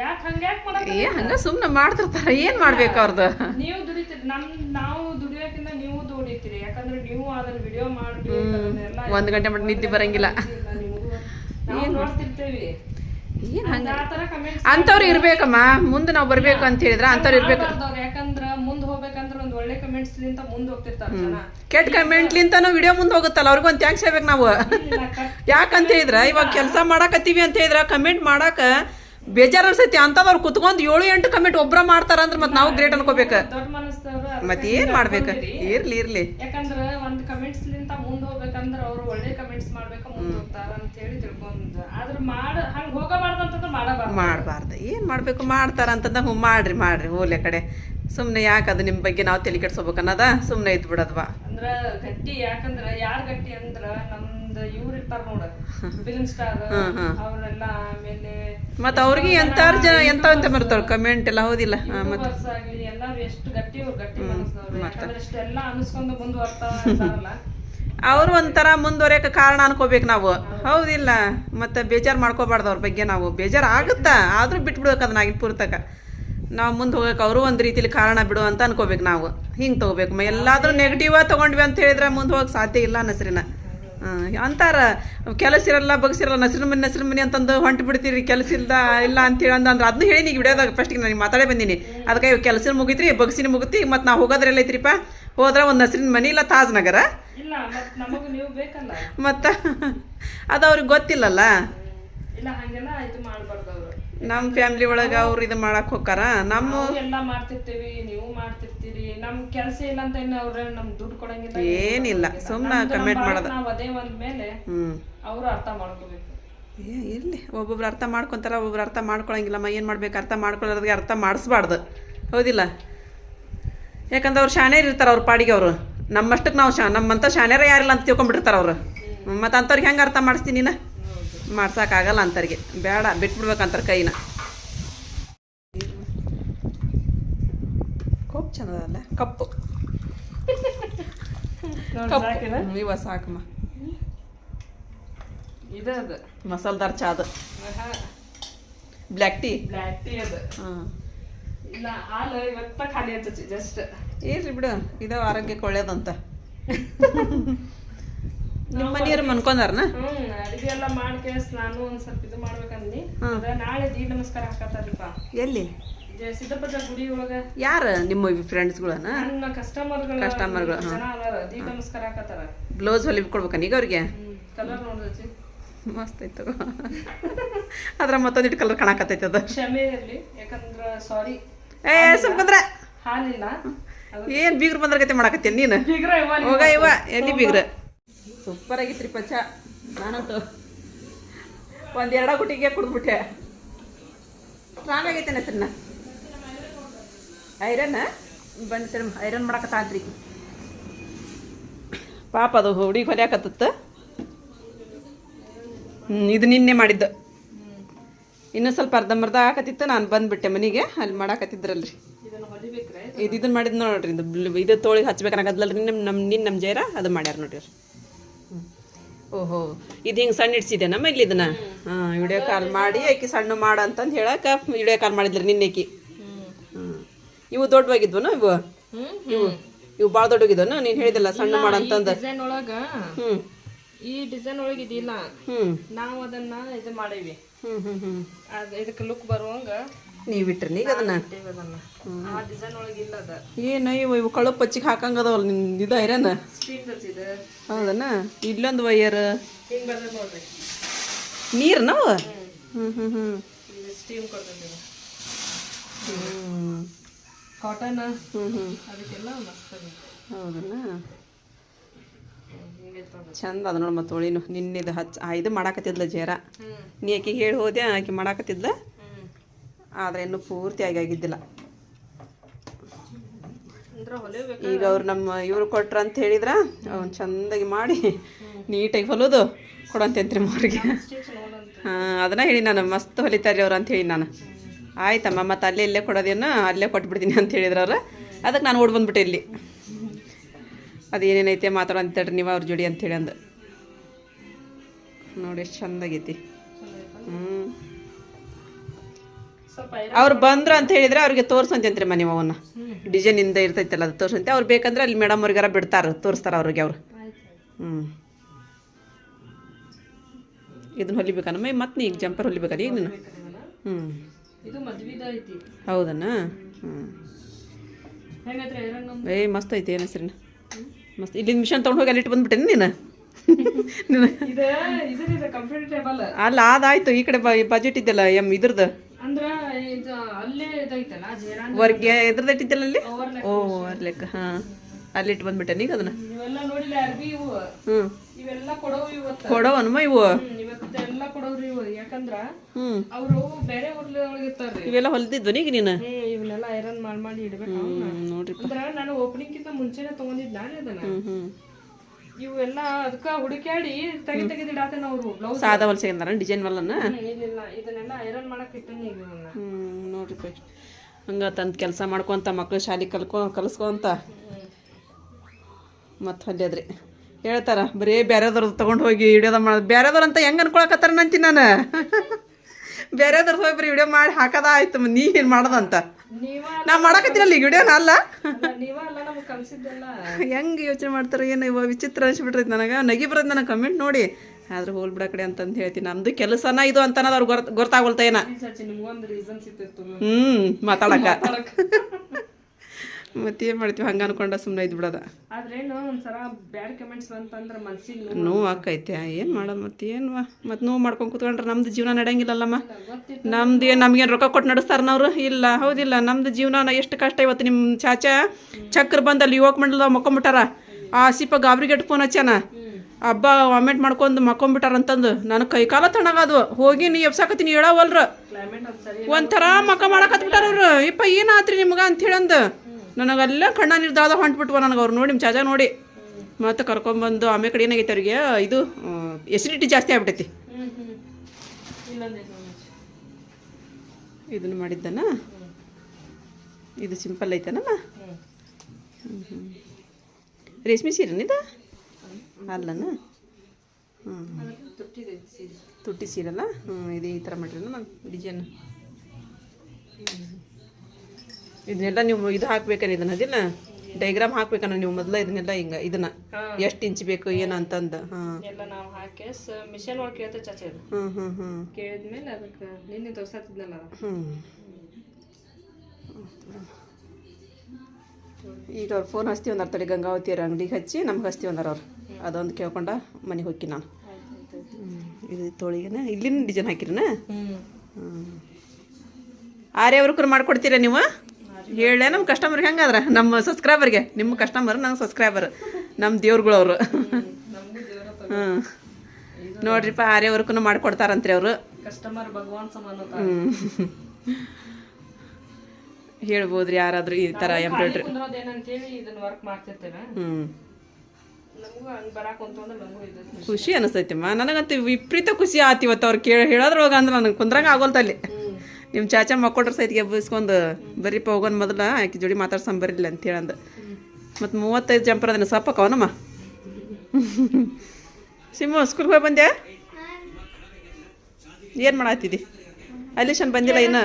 ಯಾಕೆ ಹಂಗ್ಯಾಕ್ ಏ ಹಂಗ ಸುಮ್ಮನೆ ಮಾಡ್ತಿರ್ತಾರ. ಏನು ಮಾಡ್ಬೇಕು ಅವ್ರದ್ದು ನೀವು ದುಡಿತೀರಿ. ನಮ್ ನಾವು ದುಡಿಯೋಕ್ಕಿಂತ ನೀವು ದುಡಿತೀರಿ. ಯಾಕಂದ್ರೆ ನೀವು ಅದನ್ನ ವಿಡಿಯೋ ಮಾಡ್ಬೇಕು ಒಂದ್ ಗಂಟೆ ಮಟ್ಟ ನಿದ್ದೆ ಬರಂಗಿಲ್ಲ. ನಾವು ನೋಡ್ತಿರ್ತೇವಿ. ಏನು ಹಂಗೆ ಅಂಥವ್ರು ಇರ್ಬೇಕಮ್ಮ. ಮುಂದೆ ನಾವು ಬರ್ಬೇಕು ಅಂತ ಹೇಳಿದ್ರ ಅಂಥವ್ರು ಇರ್ಬೇಕು. ಯಾಕಂದ್ರ ಮುಂದ್ ಹೋಗ್ಬೇಕಂದ್ರ ಒಂದ್ ಒಳ್ಳೆ ಕಮೆಂಟ್ಸ್ ಲಿಂತ ಮುಂದ್ ಹೋಗ್ತಿರ್ತಾರ ಜನ. ಕೆಟ್ಟ ಕಮೆಂಟ್ಲಿಂತನೂ ವಿಡಿಯೋ ಮುಂದೆ ಹೋಗುತ್ತಲ್ಲ. ಅವ್ರಿಗೂ ಒಂದ್ ಥ್ಯಾಂಕ್ಸ್ ಹೇಳ್ಬೇಕು ನಾವು. ಯಾಕಂತ ಹೇಳಿದ್ರ ಇವಾಗ ಕೆಲಸ ಮಾಡಾಕತ್ತೀವಿ ಅಂತ ಹೇಳಿದ್ರ ಕಮೆಂಟ್ ಮಾಡಾಕ ಬೇಜಾರು ಅನ್ಸೈತಿ ಅಂತವ್ರು ಕುತ್ಕೊಂಡು ಏಳು ಎಂಟು ಕಮಿಟ್ ಒಬ್ರ ಮಾಡ್ತಾರ ಅಂದ್ರೆ ಮತ್ತೆ ನಾವು ಗ್ರೇಟ್ ಅನ್ಕೋಬೇಕು. ದೊಡ್ಡ ಮನಸ್ಸದವ್ರು ಮತ್ತೆ ಏನ್ ಮಾಡ್ಬೇಕು? ಇರ್ಲಿ ಇರ್ಲಿ. ಯಾಕಂದ್ರ ಒಂದ್ ಕಮೆಂಟ್ಸ್ ಲಿಂತ ಮುಂದ್ ಹೋಗ್ಬೇಕಂದ್ರ ಅವ್ರು ಒಳ್ಳೆ ಕಮೆಂಟ್ಸ್ ಮಾಡ್ಬೇಕ ಮುಂದ್ ಹೋಗ್ತಾರ ಅಂತ ಹೇಳಿ ತಿಳ್ಕೊಂಡ್ ಆದ್ರ ಮಾಡ ಹಂಗ ಹೋಗಬಾರ್ದಂತಂದ್ರ ಮಾಡಬಾರ್ದು. ಮಾಡಬಾರ್ದು. ಏನು ಮಾಡಬೇಕು? ಮಾಡ್ತಾರ ಅಂತಂದ ಹ್ಞೂ ಮಾಡ್ರಿ ಮಾಡ್ರಿ ಹೋಲೆ ಕಡೆ. ಸುಮ್ಮನೆ ಯಾಕೆ ಅದು ನಿಮ್ಮ ಬಗ್ಗೆ ನಾವು ತಲೆ ಕೆಡ್ಸ್ಕೊಬೇಕು ಅನ್ನೋದ ಸುಮ್ಮನೆ ಇದ್ದು ಬಿಡೋದ್ವಾ ಅಂದ್ರ ಗಟ್ಟಿ ಯಾಕಂದ್ರೆ ಯಾರ್ ಗಟ್ಟಿ ಅಂದ್ರೆ ನಮ್ದು ಇವ್ರ ಇರ್ತಾರ ನೋಡ. ಫಿಲ್ಮ್ ಸ್ಟಾರ್ ಅವ್ರೆಲ್ಲ ಆಮೇಲೆ ಮತ್ತು ಅವ್ರಿಗೆ ಎಂತಾರು ಜನ ಎಂತ ಎಂತ ಬರ್ತಾವ ಕಮೆಂಟ್ ಎಲ್ಲ ಹೌದಿಲ್ಲ. ಯೂಟ್ಯೂಬರ್ಸ್ ಆಗ್ಲಿ ಎಲ್ಲಾರು ಎಷ್ಟು ಗಟ್ಟಿ ಅವ್ರು ಗಟ್ಟಿ ಮನಸ್ಸವ್ರು ಯಾಕಂದ್ರೆ ಇಷ್ಟೆಲ್ಲ ಅನಿಸ್ಕೊಂಡು ಮುಂದುವರ್ತಾ ಅವ್ರು ಒಂಥರ ಮುಂದುವರಿಯೋಕೆ ಕಾರಣ ಅನ್ಕೋಬೇಕು ನಾವು. ಹೌದಿಲ್ಲ. ಮತ್ತೆ ಬೇಜಾರು ಮಾಡ್ಕೋಬಾರ್ದು ಅವ್ರ ಬಗ್ಗೆ ನಾವು. ಬೇಜಾರು ಆಗುತ್ತಾ? ಆದರೂ ಬಿಟ್ಬಿಡ್ಬೇಕು ಅದನ್ನ ಆಗಿನ ಪೂರ್ತಕ. ನಾವು ಮುಂದೆ ಹೋಗಕ್ಕೆ ಅವರು ಒಂದು ರೀತಿಲಿ ಕಾರಣ ಬಿಡು ಅಂತ ಅನ್ಕೋಬೇಕು ನಾವು. ಹಿಂಗೆ ತಗೋಬೇಕು. ಎಲ್ಲಾದರೂ ನೆಗೆಟಿವ್ ತಗೊಂಡ್ವಿ ಅಂತ ಹೇಳಿದ್ರೆ ಮುಂದೆ ಹೋಗಕ್ಕೆ ಸಾಧ್ಯ ಇಲ್ಲ ನಸ್ರಿನ ಹಾಂ ಅಂತಾರ ಕೆಲಸ ಇರಲ್ಲ ಬಗ್ಸಿರಲ್ಲ ನಸಿರು ಮನೆ ನಸ್ರಿನ ಮನೆ ಅಂತಂದು ಹೊಂಟು ಬಿಡ್ತೀರಿ ಕೆಲಸ ಇಲ್ಲ ಇಲ್ಲ ಅಂತೇಳಿ ಅಂದ ಅಂದ್ರೆ ಅದನ್ನ ಹೇಳಿ ನೀವು ವಿಡಿಯೋದಾಗ ಫಸ್ಟಿಗೆ ನಾನು ಮಾತಾಡೇ ಬಂದೀನಿ. ಅದಕ್ಕೆ ಇವಾಗ ಕೆಲಸ ಮುಗಿತ್ರಿ ಬಗ್ಸಿನ ಮುಗಿತಿ ಮತ್ತು ನಾವು ಹೋಗೋದ್ರೆಲ್ಲ ಐತ್ರಿಪ್ಪ ಹೋದ್ರೆ ಒಂದು ನಸರಿನ ಮನೆ ಇಲ್ಲ ತಾಜ್ ನಗರ ಇಲ್ಲ ಮತ್ ನಮಗೂ ನೀವು ಬೇಕಲ್ಲ. ಮತ್ತು ಅದು ಅವ್ರಿಗೆ ಗೊತ್ತಿಲ್ಲಲ್ಲ? ಇಲ್ಲ ನಮ್ಮ ಫ್ಯಾಮಿಲಿ ಒಳಗೆ ಅವ್ರು ಇದು ಮಾಡಕ್ಕೆ ಹೋಗಾರ ನಮ್ಮ ಎಲ್ಲ ಮಾಡ್ತಿರ್ತೀವಿ ನೀವು ಮಾಡ್ತಿರ್ತೀರಿ. ನಮ್ ಕೆಲಸ ಇಲ್ಲ ಅಂತ ಏನು ಅವ್ರ ನಮ್ ದುಡ್ಡು ಕೊಡಂಗಿಲ್ಲ ಏನಿಲ್ಲ. ಸುಮ್ಮನೆ ಕಮೆಂಟ್ ಮಾಡೋದು. ನಾವು ಅದೇ ಒಂದ್ ಮೇಲೆ ಅವ್ರು ಅರ್ಥ ಮಾಡ್ಕೋಬೇಕು. ಏ ಇರಲಿ. ಒಬ್ಬೊಬ್ರು ಅರ್ಥ ಮಾಡ್ಕೊತಾರ ಒಬ್ಬೊಬ್ರು ಅರ್ಥ ಮಾಡ್ಕೊಳಂಗಿಲ್ಲಮ್ಮ ಏನು ಮಾಡ್ಬೇಕು? ಅರ್ಥ ಮಾಡ್ಕೊಳ್ಳೋರಿಗೆ ಅರ್ಥ ಮಾಡಿಸ್ಬಾರ್ದು. ಹೌದಿಲ್ಲ? ಯಾಕಂದ್ರೆ ಅವ್ರು ಶಾಣ್ಯರು ಇರ್ತಾರೆ ಅವ್ರ ಪಾಡಿಗೆ ಅವರು. ನಮ್ಮಷ್ಟಕ್ಕೆ ನಾವು ಶಾ ನಮ್ಮಂಥ ಶಾಣ್ಯರ ಯಾರಿಲ್ಲ ಅಂತ ತಿಳ್ಕೊಂಡ್ಬಿಟ್ಟಿರ್ತಾರೆ ಅವರು. ಮತ್ತು ಅಂತವ್ರಿಗೆ ಹೆಂಗೆ ಅರ್ಥ ಮಾಡಿಸ್ತೀನಿ ನೀನು? ಮಾಡ್ಸೋಕ್ಕಾಗಲ್ಲ ಅಂತರಿಗೆ. ಬೇಡ ಬಿಟ್ಬಿಡ್ಬೇಕಂತಾರೆ ಕೈನ. ಕೋಪ್ ಚಂದದಲ್ಲ ಕಪ್ಪು. ಇವ ಸಾಕಮ್ಮ. ಇದ ಅದು ಮಸಾಲದಾರ್ ಚಾ ಅದು ಬ್ಲ್ಯಾಕ್ ಟೀ ಬ್ಲ್ಯಾಕ್ ಟೀ ಅದು. ಹಾಂ. ಇಲ್ಲ ಹಾಲು ಇವತ್ತ ಖಾಲಿ ಅಂತ ಜಸ್ಟ್ ಏನ್ರಿ ಬಿಡು ಇದು ಆರೋಗ್ಯಕ್ಕೆ ಒಳ್ಳೇದಂತ. ನಿಮ್ಮ ಮನೆಯವ್ರು ಮನ್ಕೊಂಡಾರನ? ಹ್ಮ್ ಅಡಿಗೆ ಎಲ್ಲ ಮಾಡ್ಕೇಸ್ ನಾನು ಒಂದ್ ಸ್ವಲ್ಪ ಇದು ಮಾಡ್ಬೇಕಂದಿ ಅದ ನಾಳೆ ದೀಡ್ ನಮಸ್ಕಾರ ಹಾಕತ್ತಾರಪ್ಪ. ಎಲ್ಲಿ? ಸಿದ್ದಪ್ಪದ ಗುಡಿ ಒಳಗ. ಯಾರು? ನಿಮ್ಮ ಫ್ರೆಂಡ್ಸ್ಗಳನ್ನ ನನ್ನ ಕಸ್ಟಮರ್ಗಳು ಕಸ್ಟಮರ್ಗಳು ಜನ ಅದಾರ ನಮಸ್ಕಾರ ಹಾಕತ್ತಾರ. ಬ್ಲೌಸ್ ಹೊಲಿಬಿ ಕೊಡ್ಬೇಕನ ಈಗ ಅವ್ರಿಗೆ? ಹ್ಮ್ ಕಲರ್ ನೋಡ್ದಚ್ಚಿ ಮಸ್ತ್ ಐತೆ ತಗೋ. ಅದ್ರ ಮತ್ತೊಂದಿಟ್ಟು ಕಲರ್ ಕಾಣಕತ್ತೈತೆ ಅದು. ಕ್ಷಮೆ ಇರ್ಲಿ ಯಾಕಂದ್ರ ಸಾರಿ ಏ ಸುಮ್ಕಂದ್ರ ಹಾಲಿಲ್ಲ. ಏನ್ ಬೀಗ್ರು ಬಂದ್ರಗತೆ ಮಾಡಕತ್ತೀನಿ ನೀನು? ಬೀಗ್ರ ಇವ ನೀವು. ಹೋಗ ಇವ ಎಲ್ಲಿ ಬೀಗ್ರ? ಸೂಪರ್ ಆಗಿತ್ರಿ ಪಚ. ನಾನಂತೂ ಒಂದು ಎರಡ ಗುಟ್ಟಿಗೆ ಕುಡ್ಬಿಟ್ಟೆ ಸ್ಟ್ರಾಂಗ್ ಆಗೈತೆ ಹೆಸರನ್ನ ಐರನ್ ಬಂದು ಐರನ್ ಮಾಡಕತ್ತಾದ್ರಿ ಪಾಪ ಅದು ಹುಡುಗಿ ಹೊಲ್ಯಾಕತ್ತ ಹ್ಞೂ ಇದು ನಿನ್ನೆ ಮಾಡಿದ್ದು. ಇನ್ನೂ ಸ್ವಲ್ಪ ಅರ್ಧಂಬರ್ಧ ಹಾಕತ್ತಿತ್ತು ನಾನು ಬಂದ್ಬಿಟ್ಟೆ ಮನೆಗೆ, ಅಲ್ಲಿ ಮಾಡಾಕತ್ತಿದ್ರಲ್ರಿ. ಇದು ಇದು ಮಾಡಿದ್ ನೋಡ್ರಿ, ಇದು ಇದು ತೋಳಿಗೆ ಹಚ್ಬೇಕನ್ನಾಗದ್ಲಲ್ರಿ ನಿಮ್ಮ ನಮ್ಮ ನಿನ್ನ ನಮ್ಮ ಜೈರ, ಅದು ಮಾಡ್ಯಾರ ನೋಡ್ರಿ. ಓಹೋ ಇದು ಹಿಂಗೆ ಸಣ್ಣ ಇಡ್ಸಿದೆ ನಮ್ಮ ಇಲ್ಲಿ ಇದನ್ನ? ಹಾಂ ವಿಡಿಯೋ ಕಾಲ್ ಮಾಡಿ ಆಕಿ ಸಣ್ಣ ಮಾಡ ಅಂತಂದು ಹೇಳಕ್ಕೆ ವಿಡಿಯೋ ಕಾಲ್ ಮಾಡಿದ್ರಿ ನಿನ್ನೆಕಿ ಇವು ದೊಡ್ಡವಾಗಿದ್ವನ ಇವು? ಇವು ಇವು ಭಾಳ ದೊಡ್ಡವಾಗಿದ್ವನ ನೀನು ಹೇಳಿದಿಲ್ಲ ಸಣ್ಣ ಮಾಡಂತಂದು ಡಿಸೈನ್ ಒಳಗ ಹ್ಞೂ ಈ ಡಿಸೈನ್ ಒಳಗ ಇದಿಲ್ಲ. ಹ್ಞೂ ನಾವು ಅದನ್ನ ಇದು ಮಾಡೀವಿ. ಹ್ಞೂ ಹ್ಞೂ ಹ್ಞೂ ಅದ್ ಇದಕ್ಕೆ ಲುಕ್ ಬರುವಂಗ ನೀವು ಇಟ್ರಿ ಈಗ ಅದನ್ನ. ಏನು ಇವು ಇವು ಕಳು ಪಚ್ಚಿಗೆ ಹಾಕಂಗದವಲ್ಲ ನಿನ್ನ ಇದು ಐರನ್ ಹೌದನ? ಇಲ್ಲೊಂದು ವೈಯರ್ ನೀರು ನಾವು? ಹ್ಞೂ ಹ್ಞೂ ಕಾಟನ್ ಹ್ಞೂ ಹ್ಞೂ ಅದಕ್ಕೆಲ್ಲ ಹೌದಲ್ಲ ಚಂದ ಅದ ನೋಡಿ ಮತ್ತೆ ಒಳಿನು ನಿನ್ನಿದು ಹಚ್ಚ ಇದು ಮಾಡಾಕತ್ತಿದ್ಲ ಜೇರ. ನೀ ಆಕಿಗೆ ಹೇಳಿ ಹೋದೆ ಆಕೆ ಮಾಡಾಕತ್ತಿದ್ಲ? ಆದರೆ ಇನ್ನೂ ಪೂರ್ತಿ ಆಗಿ ಆಗಿದ್ದಿಲ್ಲ ಈಗ ಅವ್ರು ನಮ್ಮ ಇವ್ರು ಕೊಟ್ರ ಅಂತ ಹೇಳಿದ್ರ ಅವ್ನು ಚಂದಾಗಿ ಮಾಡಿ ನೀಟಾಗಿ ಹೊಲೋದು. ಕೊಡಂತೇಂತ್ರಿ ಅವ್ರಿಗೆ. ಹಾಂ ಅದನ್ನ ಹೇಳಿ ನಾನು ಮಸ್ತ್ ಹೊಲಿತಾರೆ ಅವ್ರು ಅಂತ ಹೇಳಿ ನಾನು. ಆಯ್ತಮ್ಮ ಮತ್ತೆ ಅಲ್ಲೇ ಇಲ್ಲೇ ಕೊಡೋದೇನು ಅಲ್ಲೇ ಕೊಟ್ಬಿಡ್ತೀನಿ ಅಂತ ಹೇಳಿದ್ರು ಅವ್ರು. ಅದಕ್ಕೆ ನಾನು ಓಡ್ ಬಂದ್ಬಿಟ್ಟೆ ಇಲ್ಲಿ. ಅದೇನೇನೈತೆ ಮಾತಾಡೋ ಅಂತೇಳ್ರಿ ನೀವು ಅವ್ರ ಜೋಡಿ ಅಂತೇಳಿ ಅಂದ. ನೋಡಿ ಎಷ್ಟು ಚಂದಾಗೈತಿ. ಹ್ಞೂ ಅವ್ರು ಬಂದ್ರು ಅಂತ ಹೇಳಿದ್ರೆ ಅವ್ರಿಗೆ ತೋರ್ಸಂತೇನ್ರಿ ಮನೆ ಅವನ್ನ ಡಿಸೈನ್ ಇಂದ ಇರ್ತೈತಲ್ಲ ಅದು ತೋರ್ಸಂತೆ. ಅವ್ರು ಬೇಕಂದ್ರೆ ಅಲ್ಲಿ ಮೇಡಮ್ ಅವ್ರಿಗಾರ ಬಿಡ್ತಾರ ತೋರಿಸ್ತಾರ ಅವ್ರಿಗೆ ಅವ್ರು. ಹ್ಮ್. ಹ್ಞೂ ಇದನ್ನ ಹೊಲಿಬೇಕನ್ನಮ್ಮ ಮತ್ತೆ ಈಗ ಜಂಪರ್ ಹೊಲಿಬೇಕಾ ಈಗ ನೀನು? ಹ್ಞೂ ಹೌದನ್ನ ಹ್ಞೂ ಏ ಮಸ್ತ್ ಐತಿ ಏನು ಹೆಸ್ರಿನ? ಮಸ್ತ್. ಇಲ್ಲಿಂದ ಮಿಷನ್ ತೊಗೊಂಡು ಹೋಗಿ ಅಲ್ಲಿ ಇಟ್ಟು ಬಂದ್ಬಿಟ್ಟೇನಿ ನೀನು? ಅಲ್ಲ. ಅದಾಯ್ತು. ಈ ಕಡೆ ಬಜೆಟ್ ಇದೆಯಲ್ಲ ಎಂ ಇದ್ರದ್ದು. ಇದು ಅಲ್ಲೇ ಇದೈತಲ್ಲ ಜೇರಾನ್ ವರ್ಗೆ ಎದ್ರದ್ದು ಇಟ್ಟಿದ್ದಲ್ಲ ಅಲ್ಲಿ? ಓ ಅದ್ ಲೆಕ್ಕ ಹಾಂ. ಅಲ್ಲಿ ಬಂದ್ಬಿಟ್ಟೆ ಬಂದ್ಬಿಟ್ಟೇನಿ ಈಗ ಅದನ್ನ? ಇವೆಲ್ಲ ನೋಡಿಲ್ಲ ಅರ್ಬಿ ಇವು. ಹ್ಞೂ ಇವೆಲ್ಲ ಕೊಡವು ಇವತ್ತ ಕೊಡವನ್ಮ ಇವು? ಹ್ಮ್, ಇವತ್ತೆಲ್ಲ ಕೊಡವ್ರಿ ಇವು. ಯಾಕಂದ್ರ ಹ್ಮ್. ಅವ್ರು ಬೇರೆ ಊರ್ಲೊಳಗೆ ಇರ್ತಾರ್ರಿ. ಇವೆಲ್ಲ ಹೊಲ್ದಿದ್ವು ಈಗ ನೀನು? ಹ್ಮ್ ಇವನ್ನೆಲ್ಲ ಐರನ್ ಮಾಡಿ ಮಾಡಿ ಇಡ್ಬೇಕು ನೋಡ್ರಿ ಅಂದ್ರ ನಾನು ಓಪನಿಂಗ್ ಕಿಂತ ಮುಂಚೆನೆ ತಗೊಂಡಿದ್ ನಾನೇ ಅದನ್ನ. ಹ್ಞೂ ಹ್ಞೂ ಇವೆಲ್ಲ ಅದಕ್ಕ ಹುಡುಕ್ಯಾಡಿ ತೆಗಿ ತೆಗೆದಿಡಾತೇನ ಅವ್ರು. ಬ್ಲೌಸ್ ಸಾದಾ ಹೊಲ್ಸಂದಾರ ಡಿಸೈನ್ ವಲ್ಲನ್ನ ಇಲ್ಲ ಇದನ್ನೆಲ್ಲ ಐರನ್ ಮಾಡಕ್ ಇಟ್ಟಿನಿ ಈಗ ಹ್ಞೂ ನೋಡ್ರಿ ಪೈ ಹಂಗೆ ತಂದು ಕೆಲಸ ಮಾಡ್ಕೊತ ಮಕ್ಳು ಶಾಲಿ ಕಲ್ಕೊ ಕಲಿಸ್ಕೊಂತ ಮತ್ತು ಹೊಲ್ಯದ್ರಿ. ಹೇಳ್ತಾರ ಬರೀ ಬೇರೆದವ್ರದ್ದು ತೊಗೊಂಡು ಹೋಗಿ ವಿಡಿಯೋದ ಮಾಡ ಬೇರೆದವ್ರು ಅಂತ ಹೆಂಗೆ ಅನ್ಕೊಳಕತ್ತಾರ ನಂತಿ ನಾನು? ಬೇರೆದವ್ರದ್ದು ಹೋಗಿ ಬರೀ ವಿಡಿಯೋ ಮಾಡಿ ಹಾಕದ ಆಯ್ತು ನೀ ಏನು ಮಾಡೋದಂತ ನಾ ಮಾಡಕತ್ತೀನಲ್ಲ ಈಗ ವಿಡಿಯೋನ ಅಲ್ಲ? ಹೆಂಗೆ ಯೋಚನೆ ಮಾಡ್ತಾರೆ ಏನು ಇವ ವಿಚಿತ್ರ ಅನ್ಸ್ಬಿಟ್ರೈತೆ ನನಗೆ. ನಗಿ ಬರೋದು ನನಗೆ ಕಮೆಂಟ್ ನೋಡಿ. ಆದ್ರೆ ಹೋಲ್ ಬಿಡ ಕಡೆ ಅಂತಂದು ಹೇಳ್ತೀನಿ. ನಮ್ದು ಕೆಲಸನ ಇದು ಅಂತ ಅನ್ನೋದು ಅವ್ರಿಗೆ ಗೊತ್ತ ಗೊತ್ತಾಗೋಲ್ತ ಏನ ಸಚ್ಚಿ ರೀಸನ್ ಸಿಕ್ತಿತ್ತು ಹ್ಞೂ ಮಾತಾಡಕ. ಮತ್ತೇನು ಮಾಡ್ತೀವಿ? ಹಂಗೆ ಅನ್ಕೊಂಡ ಸುಮ್ಮನೆ ಇದ್ದು ಬಿಡೋದ. ಆದ್ರೇನು ಒಂದ್ಸಲ ಬ್ಯಾಡ್ ಕಮೆಂಟ್ಸ್ ಬಂತಂದ್ರ ಮನ್ಸಿಗೆ ನೋವು ಆಕೈತೆ. ಏನು ಮಾಡೋದು ಮತ್ತೆ ಏನು ಮತ್ತೆ ನೋವು ಮಾಡ್ಕೊಂಡು ಕೂತ್ಕೊಂಡ್ರೆ ನಮ್ದು ಜೀವನ ನಡೆಯಂಗಿಲ್ಲ ಅಲ್ಲಮ್ಮ ನಮ್ದು ಏನು ನಮಗೇನು ರೊಕ್ಕ ಕೊಟ್ಟು ನಡೆಸ್ತಾರನವ್ರು ಇಲ್ಲ ಹೌದಿಲ್ಲ. ನಮ್ದು ಜೀವನ ಎಷ್ಟು ಕಷ್ಟ ಇವತ್ತು ನಿಮ್ಮ ಚಾಚಾ? ಚಕ್ರ ಬಂದಲ್ಲಿ ಯುವಕ ಮಂಡಲದಾಗ ಮಕ್ಕೊಂಬಿಟ್ಟಾರ ಆ ಸಿಪ್ಪ ಗಾಬ್ರಿಗೆಟ್ ಫೋನ್ ಹಚ್ಚಾನ ಹಬ್ಬ ವಾಮಿಟ್ ಮಾಡ್ಕೊಂಡು ಮಕ್ಕೊಂಬಿಟ್ಟಾರ ಅಂತಂದು. ನನ್ನ ಕೈ ಕಾಲ ತಣ್ಣಗಾದ್ವು ಹೋಗಿ ನೀ ಎಬ್ಸಾಕತ್ತೀನಿ ಹೇಳವಲ್ರ. ಒಂಥರ ಮಕ್ಕ ಮಾಡಕತ್ಬಿಟ್ಟಾರ ಅವ್ರು. ಇಪ್ಪ ಏನಾತ್ರಿ ನಿಮ್ಗೆ ಅಂತ ಹೇಳಂದು? ನನಗೆಲ್ಲ ಕಣ್ಣ ನಿರ್ಧಾರದ ಹೊಂಟ್ಬಿಟ್ವ ನನಗೆ ಅವ್ರು ನೋಡಿ ನಿಮ್ಮ ಚಾಜಾ ನೋಡಿ. ಮತ್ತೆ ಕರ್ಕೊಂಬಂದು ಆಮೇಲೆ ಕಡೆ ಏನಾಗೈತೆ ಅವ್ರಿಗೆ? ಇದು ಎಸಿಡಿಟಿ ಜಾಸ್ತಿ ಆಗ್ಬಿಟ್ಟೈತಿ. ಇದನ್ನು ಮಾಡಿದ್ದನ ಇದು ಸಿಂಪಲ್ ಐತನಮ್ಮ? ಹ್ಮ್ ರೇಷ್ಮೆ ಸೀರೆನಿದ ಅಲ್ಲನ? ಹ್ಞೂ ತುಟ್ಟಿ ಸೀರಲ್ಲ ಹ್ಞೂ ಇದು ಈ ಥರ ಮಾಡಿರಲ್ಲ ಡಿಸೈನ್ ಇದನ್ನೆಲ್ಲ ನೀವು ಇದು ಹಾಕ್ಬೇಕನ ಇದನ್ನ ಅದಿಲ್ಲ ಡೈಗ್ರಾಮ್ ಹಾಕ್ಬೇಕನ್ನ ನೀವು ಮೊದಲ ಇದನ್ನೆಲ್ಲ ಹಿಂಗ ಇದನ್ನ. ಎಷ್ಟು ಇಂಚ್ ಬೇಕು ಏನು ಅಂತಂದು ಹಾಂ. ಎಲ್ಲ ನಾವು ಹಾಕಿ ಮಿಷನ್ ಒಳಗೆ ಕೇಳ್ತೇವೆ ಚಾಚಾ ಇದು ಹ್ಞೂ ಹ್ಞೂ ಹ್ಞೂ ಕೇಳಿದ್ಮೇಲೆ ಅದಕ್ಕೆ ನಿನ್ನೆ. ಹ್ಞೂ ಈಗ ಅವ್ರ ಫೋನ್ ಹಚ್ತೀವಿ ಅಂದ್ರೆ ತಡಿ ಗಂಗಾವತಿ ಅವ್ರ ಅಂಗಡಿಗೆ ಹಚ್ಚಿ ನಮ್ಗೆ ಹಚ್ತೀವಿ ಒಂದಾರ ಅವ್ರು. ಅದೊಂದು ಕೇಳ್ಕೊಂಡ ಮನೆಗೆ ಹೋಗಿ ನಾನು. ಇದು ತೋಳಿಗೆನ ಇಲ್ಲಿನ ಡಿಸೈನ್ ಹಾಕಿರನ? ಹ್ಮ್. ಆರ್ಯವ್ರಕ್ಕೂ ಮಾಡ್ಕೊಡ್ತೀರಾ ನೀವು? ಹೇಳೇ ನಮ್ಮ ಕಸ್ಟಮರ್ಗೆ ಹೆಂಗಾದ್ರೆ. ನಮ್ಮ ಸಬ್ಸ್ಕ್ರೈಬರ್ಗೆ ನಿಮ್ಮ ಕಸ್ಟಮರ್ ನಂಗೆ ಸಬ್ಸ್ಕ್ರೈಬರ್ ನಮ್ಮ ದೇವ್ರುಗಳು ಅವರು ನಮಗೂ ದೇವರ ಹ್ಞೂ ನೋಡ್ರಿಪ್ಪ ಆರ್ಯವರ್ಗೂ ಮಾಡಿಕೊಡ್ತಾರಂತ್ರಿ ಅವರು. ಕಸ್ಟಮರ್ ಭಗವಾನ್ ಸಮಾನ ಅಂತ. ಹೇಳ್ಬೋದ್ರಿ ಯಾರಾದರೂ ಈ ಥರ ಎಂಬ್ರಾಯ್ಡ್ರಿ. ವರ್ಕ್ ಹ್ಞೂ ಖುಷಿ ಅನಿಸ್ತೈತಿಮ್ಮ ನನಗಂತೂ ವಿಪರೀತ ಖುಷಿ ಆತು ಇವತ್ತು ಅವ್ರು ಕೇಳಿ ಹೇಳೋದ್ರೊಳಗೆ ಅಂದ್ರೆ ನನಗೆ ಕುಂದ್ರಂಗೆ ಆಗೋಲ್ತಲ್ಲಿ ನಿಮ್ಮ ಚಾಚಾ ಮಕ್ಕೊಟ್ರ ಸೈತಿಗೆ ಎಬ್ಬಿಸ್ಕೊಂಡು ಬರೀಪ್ಪ ಹೋಗೋನ್ ಮೊದಲ ಆಕೆ ಜೋಡಿ ಮಾತಾಡ್ಸಂಬ ಬರಿಲ್ಲ ಅಂತ ಹೇಳಂದು. ಮತ್ತು ಮೂವತ್ತೈದು ಜಂಪರ್ ಅದನ್ನ ಸಪ್ಪಕ್ಕವನಮ್ಮ ಸಿಮ್ಮು ಸ್ಕೂಲ್ಗೆ ಹೋಗಿ ಬಂದ್ಯಾ? ಏನು ಮಾಡತ್ತಿದ್ದಿ ಅಲಿಶನ್ ಬಂದಿಲ್ಲ ಇನ್ನು.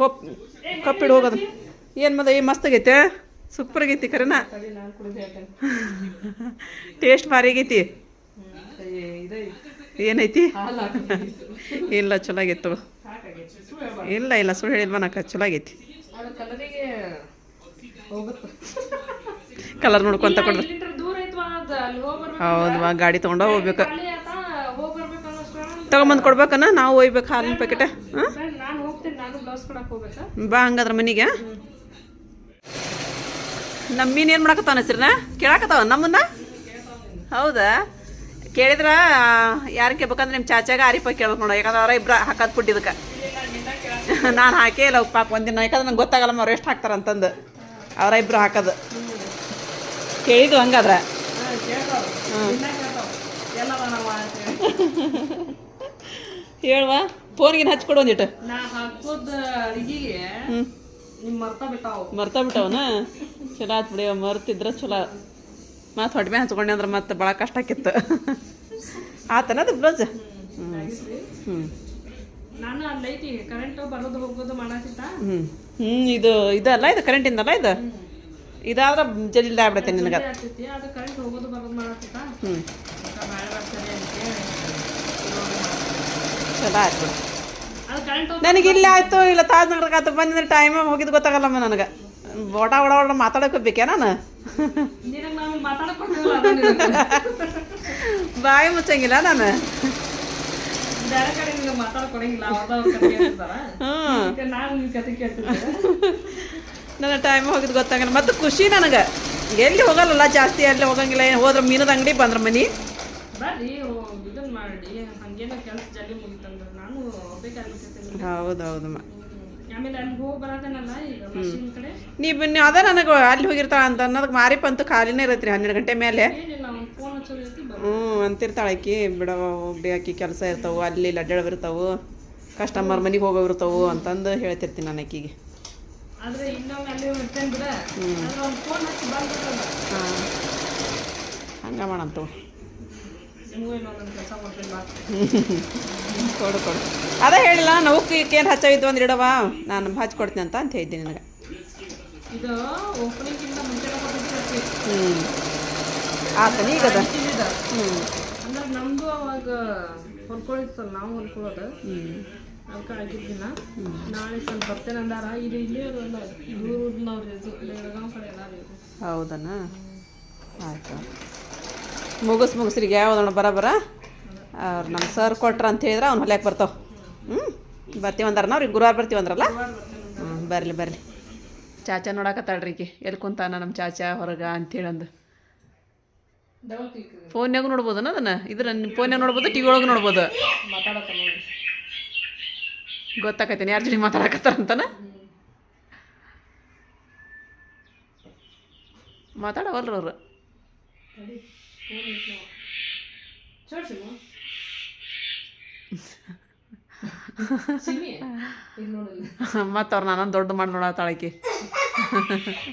ಕೊಪ್ ಕಪ್ಪಿಡು ಹೋಗೋದು. ಏನು ಮದ ಏನು ಮಸ್ತಾಗೈತೆ ಸೂಪರ್ ಆಗೈತಿ ಕರೆನಾ? ಟೇಸ್ಟ್ ಭಾರಿ ಆಗೈತಿ. ಏನೈತಿ? ಇಲ್ಲ ಚಲೋ ಆಗೈತೆ ತಗೋ ಸಾಕಾಗೈತಿ ಸುಳ್ಳು ಹೇಳ್ಬಾರ್ದು. ಇಲ್ಲ ಇಲ್ಲ ಸುಳ್ಳು ಹೇಳಿಲ್ವ? ನಾ ಚಲೋ ಆಗೈತಿ. ಕಲರ್ ನೋಡ್ಕೊಂತ ಕೊಡ್ರಿ ಹೌದವಾ ಗಾಡಿ ತೊಗೊಂಡ ಹೋಗ್ಬೇಕು. ತಗೊಂಬಂದು ಕೊಡ್ಬೇಕನ ನಾವು ಒಯ್ಬೇಕು ಹಾಲಿನ ಪ್ಯಾಕೆಟ್ ಬಾ ಹಂಗಾದ್ರೆ ಮನೆಗೆ. ನಮ್ಮ ಮೀನು ಏನು ಮಾಡಕತ್ತಾವ ಹೆಸ್ರನ್ನ? ಕೇಳಾಕತ್ತಾವ ನಮ್ಮನ್ನ? ಹೌದಾ? ಕೇಳಿದ್ರ ಯಾರು ಕೇಳ್ಬೇಕಂದ್ರೆ ನಿಮ್ಮ ಚಾಚಾಗ ಆರಿಪ ಕೇಳ್ಬೇಕು ನೋಡ. ಯಾಕಂದ್ರೆ ಅವ್ರ ಇಬ್ರು ಹಾಕೋದು ಇದಕ್ಕೆ ನಾನು ಹಾಕೇ ಇಲ್ಲ ಪಾಪ ಒಂದಿನ ಯಾಕಂದ್ರೆ ನಂಗೆ ಗೊತ್ತಾಗಲ್ಲ ಅವ್ರು ಎಷ್ಟು ಹಾಕ್ತಾರೆ ಅಂತಂದು. ಅವರ ಇಬ್ರು ಹಾಕೋದು. ಕೇಳಿದ್ವು ಹಂಗಾದ್ರೆ. ಹೇಳುವ ಫೋನ್ಗಿನ ಹಚ್ಕೊಡು ಒಂದಿಟ್ಟು ಮರ್ತಾ ಬಿಟ್ಟವನ? ಚಲೋ ಆತ್ ಬಿಡಿ ಮರ್ತಿದ್ರೆ ಚಲೋ. ಮತ್ತೆ ಹೊಟ್ಟೆ ಹಚ್ಕೊಂಡೆ ಅಂದ್ರೆ ಮತ್ತೆ ಭಾಳ ಕಷ್ಟ ಆಕಿತ್ತು. ಆತನದು ಬ್ಲೌಸ್? ಹ್ಞೂ ಹ್ಞೂ ನಾನು ಅಲ್ಲೈತಿ ಕರೆಂಟ್ ಬರೋದು ಹೋಗೋದು ಮಾಡತ್ತಿತ್ತ ಹ್ಞೂ ಹ್ಞೂ ಇದು ಇದಲ್ಲ ಇದು ಕರೆಂಟಿಂದಲ್ಲ ಇದು? ಇದಾದ್ರೆ ಜಲ್ದಿ ಆಗ್ಬಿಡತ್ತೆ ನಿನಗೆ. ಆಗ್ತೈತಿ ಅದು ಕರೆಂಟ್ ಹೋಗೋದು ಬರೋದು ಮಾಡತ್ತಿತ್ತ ಹ್ಞೂ ಚಲೋ ಆಯ್ತು. ಕರೆಂಟ್ ನನಗೆ ಇಲ್ಲ ಆಯ್ತು ಇಲ್ಲ ತಾಜ್ ನಗರಕ್ಕೆ ಆಯ್ತು ಬಂದಿದ್ರೆ ಟೈಮ್ ಹೋಗಿದ್ದು ಗೊತ್ತಾಗಲ್ಲಮ್ಮ ನನಗೆ. ಓಟ ಓಡ ಓಡ ಮಾತಾಡೋಕೆ ಬೇಕೇ ನಾನು? ಬಾಯಿ ಮುಚ್ಚಂಗಿಲ್ಲ ನಾನು? ನನ್ನ ಟೈಮ್ ಹೋಗಿದ್ದು ಗೊತ್ತಾಗಲ್ಲ. ಮತ್ತು ಖುಷಿ ನನಗೆ. ಎಲ್ಲಿ ಹೋಗಲ್ಲಲ್ಲ ಜಾಸ್ತಿ ಎಲ್ಲಿ ಹೋಗಂಗಿಲ್ಲ. ಏನು ಹೋದ್ರೆ ಮೀನದ ಅಂಗಡಿ ಬಂದ್ರೆ ಮನಿ. ಹೌದೌದಮ್ಮ ಓ- ಇದನ್ ಮಾಡಿ ಹಂಗೇನೋ ಕೆಲಸ ಜಲ್ದಿ ಮುಗಿತಂದ್ರೆ ನಾನು ಹೋಗ್ಬೇಕಾಗ್ಬಿಟ್ಟಿರ್ತೀನಿ ಹೌದು ಹೌದಮ್ಮ ಆಮೇಲೆ ಅಲ್ಲಿ ಹೋಗಿ ಬರೋದೇನಲ್ಲ ಈಗ ಮಷೀನ್ ಕಡೆ? ನೀ ಬನ್ನಿ ಅದ ನನಗೆ ಅಲ್ಲಿ ಹೋಗಿರ್ತಾಳ ಅಂತ ಅನ್ನೋದಕ್ಕೆ ಮಾರಿಪ ಅಂತೂ ಖಾಲಿನೇ ಇರತ್ರಿ ಹನ್ನೆರಡು ಗಂಟೆ ಮೇಲೆ. ಹ್ಞೂ ಅಂತಿರ್ತಾಳೆ ಆಕಿ ಬಿಡವ ಹೋಗ್ಲಿ ಆಕಿ ಕೆಲಸ ಇರ್ತಾವು ಅಲ್ಲಿ ಲಡ್ಡಳವ್ ಅಡ್ಡಾಡವಿರ್ತಾವು ಕಸ್ಟಮರ್ ಮನೆಗೆ ಹೋಗೋವಿರ್ತಾವು ಅಂತಂದು ಹೇಳ್ತಿರ್ತೀನಿ ನಾನು ಆಕಿಗೆ. ಬಿಡ. ಹಾಂ. ಹಂಗೆ ಮಾಡಂತು ನೀವು ಏನೋ ಕೆಲಸ ಮಾಡ್ತೀನಿ ಬಾ. ಕೊಡು ಕೊಡು. ಅದೇ ಹೇಳಿಲ್ಲ ನೌಕಿ ಏನು ಹಚ್ಚಿದ್ದು ಅಂದ್ರೆ ಇಡವ ನಾನು ಹಚ್ಕೊಡ್ತೀನಿ ಅಂತ ಅಂತ ಹೇಳಿದ್ದೀನಿ ನನಗೆ. ಹ್ಞೂ ಆತನ ಈಗ ಅದ ಹ್ಞೂ ಅಂದ್ರೆ ನಮ್ದು ಅವಾಗ ಹೊಲ್ಕೊಳಿತ್ತಲ್ಲ ನಾವು ಹೊಲ್ಕೊಳ್ಳೋದು ಹ್ಞೂ ಅದಕ್ಕೆ ಆಗಿದ್ದಿನ ನಾಳೆ ಸ್ವಲ್ಪ ಬರ್ತೇನೆ ಅಂದಾರ ಇದು ಇಲ್ಲೇ ಇರೋಲ್ಲ ದೂರದವ್ರು ಇದು ಬೆಳಗಾವ್ ಕಡೆ ಎಲ್ಲಾರು ಇದು. ಹೌದನ? ಆಯ್ತು. ಮುಗಿಸ್ ಮುಗಿಸ್ರಿಗೆ ಯಾವ್ದಣ್ಣ ಬರ ಬರ. ಅವ್ರು ನಮ್ಮ ಸರ್ ಕೊಟ್ರ ಅಂತ ಹೇಳಿದ್ರೆ ಅವ್ನು ಹೊಲ್ಯಾಕೆ ಬರ್ತಾವ. ಹ್ಞೂ ಬರ್ತೀವಿ ಅಂದಾರನ ಅವ್ರಿಗೆ ಗುರುವಾರ ಬರ್ತೀವಿ ಅಂದ್ರಲ್ಲ? ಹ್ಞೂ ಬರಲಿ ಬರಲಿ. ಚಾಚಾ ನೋಡಕತ್ತಾಳ್ರಿ ಈಕೆ. ಎಲ್ಲಿ ಕುಂತಾನ ನಮ್ಮ ಚಾಚಾ ಹೊರಗೆ ಕ್ಲಿಕ್ ಫೋನ್ಯಾಗೂ ನೋಡ್ಬೋದನ ಅದನ್ನ? ಇದ್ರ ಫೋನ್ಯಾಗ ನೋಡ್ಬೋದು ಟಿವಿ ಒಳಗೆ ನೋಡ್ಬೋದು. ಗೊತ್ತಾಕೈತೇನೆ? ಯಾರ ಜೊತೆ ಮಾತಾಡಕತ್ತಾರಂತನ ಮಾತಾಡವಲ್ರ ಅವ್ರು. ಮತ್ತವ್ರ ಮತ್ತು ಅವ್ರು ನಾನು ದೊಡ್ಡ ಮಾಡಿ ನೋಡತ್ತಾಳಕಿ ಅಲ್ಲಿ ಕಾಯಿ ಬದಾವ ಚಚ್ಚಿ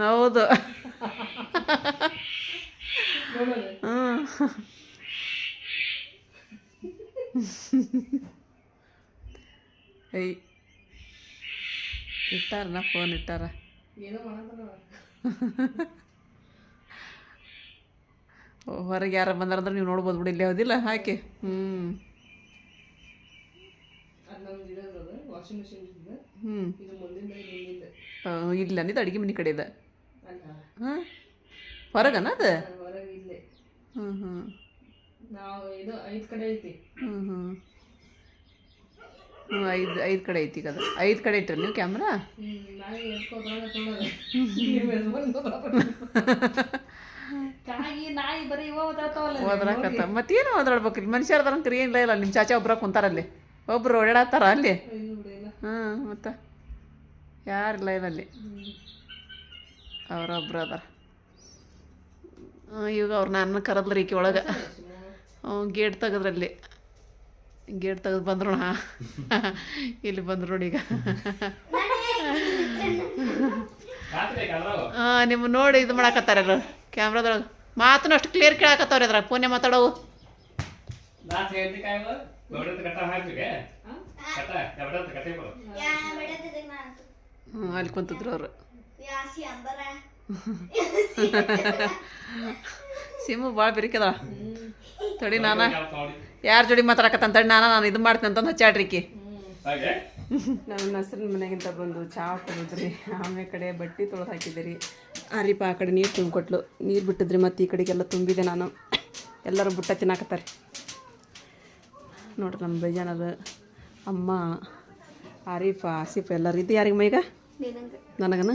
ಹೌದು ಐ ಇಟ್ಟಾರನ ಫೋನ್ ಇಟ್ಟಾರ ಹೊರಗೆ ಯಾರ ಬಂದಾರಂದ್ರೆ ನೀವು ನೋಡ್ಬೋದು ಬಿಡಿ ಇಲ್ಲಿ ಹೌದಿಲ್ಲ ಹಾಕಿ. ಹ್ಞೂ ಹ್ಞೂ ಇಲ್ಲ ಅಂದಿದ್ದು ಅಡುಗೆ ಮನೆ ಕಡೆ ಇದೆ. ಹಾಂ? ಹೊರಗನ ಅದು? ಇಲ್ಲೇ. ಹ್ಞೂ ಹ್ಞೂ ನಾವು ಇದು ಐದು ಕಡೆ ಐತಿ. ಹ್ಞೂ ಹ್ಞೂ ಹ್ಞೂ ಐದು ಐದು ಕಡೆ ಐತಿ ಈಗ ಅದು. ಐದು ಕಡೆ ಇಟ್ರಿ ನೀವು ಕ್ಯಾಮ್ರಾ ಓದ್ರಾಕತ್ತ ಮತ್ತೇನು ಓದಾಡ್ಬೇಕು ಇಲ್ಲಿ ಮನುಷ್ಯರು ಅದಾರಂತೀರಿ ಏನಿಲ್ಲ ಇಲ್ಲ ನಿಮ್ಮ ಚಾಚಾ ಒಬ್ರ ಕುಂತಾರಲ್ಲಿ. ಒಬ್ರು ಓಡಾಡತ್ತಾರ ಅಲ್ಲಿ. ಹಾಂ ಮತ್ತು? ಯಾರಿಲ್ಲ ಇದರಲ್ಲಿ ಅವರೊಬ್ರು ಅದಾರ. ಇವಾಗ ಅವ್ರು ನನ್ನ ಕರೆದ್ರಿ ಈಕಿ ಒಳಗೆ. ಗೇಟ್ ತೆಗದ್ರಲ್ಲಿ ಗೇಟ್ ತೆಗೆದು ಬಂದ್ರು ಹಾ ಇಲ್ಲಿ ಬಂದ್ರು ನೋಡಿ ಈಗ. ಹಾಂ ನಿಮ್ಮ ನೋಡಿ ಇದು ಮಾಡಾಕತ್ತಾರೆ ಕ್ಯಾಮ್ರಾದೊಳಗೆ. ಮಾತನ್ನು ಅಷ್ಟು ಕ್ಲಿಯರ್ ಕೇಳಾಕತ್ತವ್ರಿ ಅದ್ರಾಗ ಫೋನ್ನೇ ಮಾತಾಡೋವು. ಕಟ್ಟ ಹ್ಞೂ ಅಲ್ಲಿ ಕುಂತಿದ್ರು ಅವರು. ಸಿಮ್ಮು ಭಾಳ ಬಿರಿಕದ ತಡಿ ನಾನ. ಯಾರ ಜೋಡಿ ಮಾತಾಡಕತ್ತಂತ ತಡಿ ನಾನ ನಾನು ಇದು ಮಾಡ್ತೀನಿ ಅಂತಂದು ಹಚ್ಚಾಡ್ರಿಕಿ ಹಾಗೆ? ನನ್ನ ಹಸ್ರಿನ ಮನೆಗಿಂತ ಬಂದು ಚಹಾ ಕುಡಿದ್ರಿ. ಆಮೇಲೆ ಕಡೆ ಬಟ್ಟೆ ತೊಳೆದು ಹಾಕಿದ್ದೀರಿ. ಆರಿಪ ಆ ಕಡೆ ನೀರು ತುಂಬಿಕೊಟ್ಲು. ನೀರು ಬಿಟ್ಟಿದ್ರಿ ಮತ್ತು ಈ ಕಡೆಗೆಲ್ಲ ತುಂಬಿದೆ ನಾನು. ಎಲ್ಲರೂ ಬುಟ್ಟ ತಿನ್ನಾಕತ್ತಾರೆ. ನೋಡ್ರಿ ನಮ್ಮ ಬೇಜಾನದ ಅಮ್ಮ ಆರೀಫ ಆಸೀಫ್ ಎಲ್ಲರೂ ಇದು ಯಾರಿಗೆ ಮೈಗ? ನನಗನ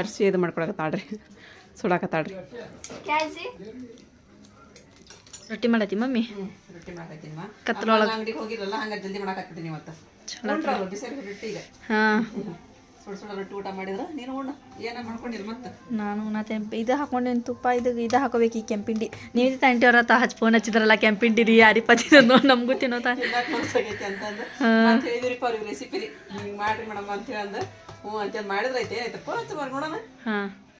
ಅರ್ಸಿ ಇದು ಮಾಡ್ಕೊಳಕತ್ತಾಳ್ರಿ. ಸುಡಾಕತ್ತಾಳ್ರಿ. ಕ್ಯಾಜಿ ರೊಟ್ಟಿ ಮಾಡತ್ತಿ ಮಮ್ಮಿ? ರೊಟ್ಟಿ ಮಾಡಕತ್ತೀನಿ ಕತ್ತಲೊಳಗೆ. ಅಂಗಡಿಗೆ ಹೋಗಿರಲ್ಲ ಹಂಗೆ ಜಲ್ದಿ ಮಾಡಕತ್ತೀನಿ ಇವತ್ತು ಬಿಸಿಲು ರೊಟ್ಟಿ ಈಗ. ಹಾಂ. ಸುಡ ಸುಡ ರೊಟ್ಟಿ ಊಟ ಮಾಡಿದ್ರೆ ನೀನು ಉಣ್ಣ ಏನ ಮಾಡ್ಕೊಂಡಿಲ್ಲ ಮತ್ತೆ? ನಾನು ಮತ್ತೆ ಇದು ಹಾಕೊಂಡೇನು ತುಪ್ಪ ಇದು ಇದು ಹಾಕೋಬೇಕು ಈ ಕೆಂಪಿಂಡಿ. ನೀವು ತಂಟಿ ಅವ್ರ ಹಚ್ ಫೋನ್ ಹಚ್ಚಿದ್ರಲ್ಲ ಕೆಂಪಿಂಡಿ ರೀ ಯಾರಿಪ್ಪ ನೋಡಿ ನಮಗೂ ತಿನ್ನೋತ ಮನ್ಸಾಗೈತಿ ಹೇಳಿದ್ರಿಪ್ಪ ಅವ್ರಿಗೆ ರೆಸಿಪಿ ರೀ ಹಿಂಗೆ ಮಾಡ್ರಿ ಮೇಡಮ್ ಅಂತ ಹೇಳಂದ. ಹ್ಞೂ ಅಂತ ಮಾಡಿದ್ರೆ ಐತೆ ಆಯ್ತಪ್ಪ ಹಚ್ಚ ಬರ್ಕೊಡೋಣ ಹಾಂ.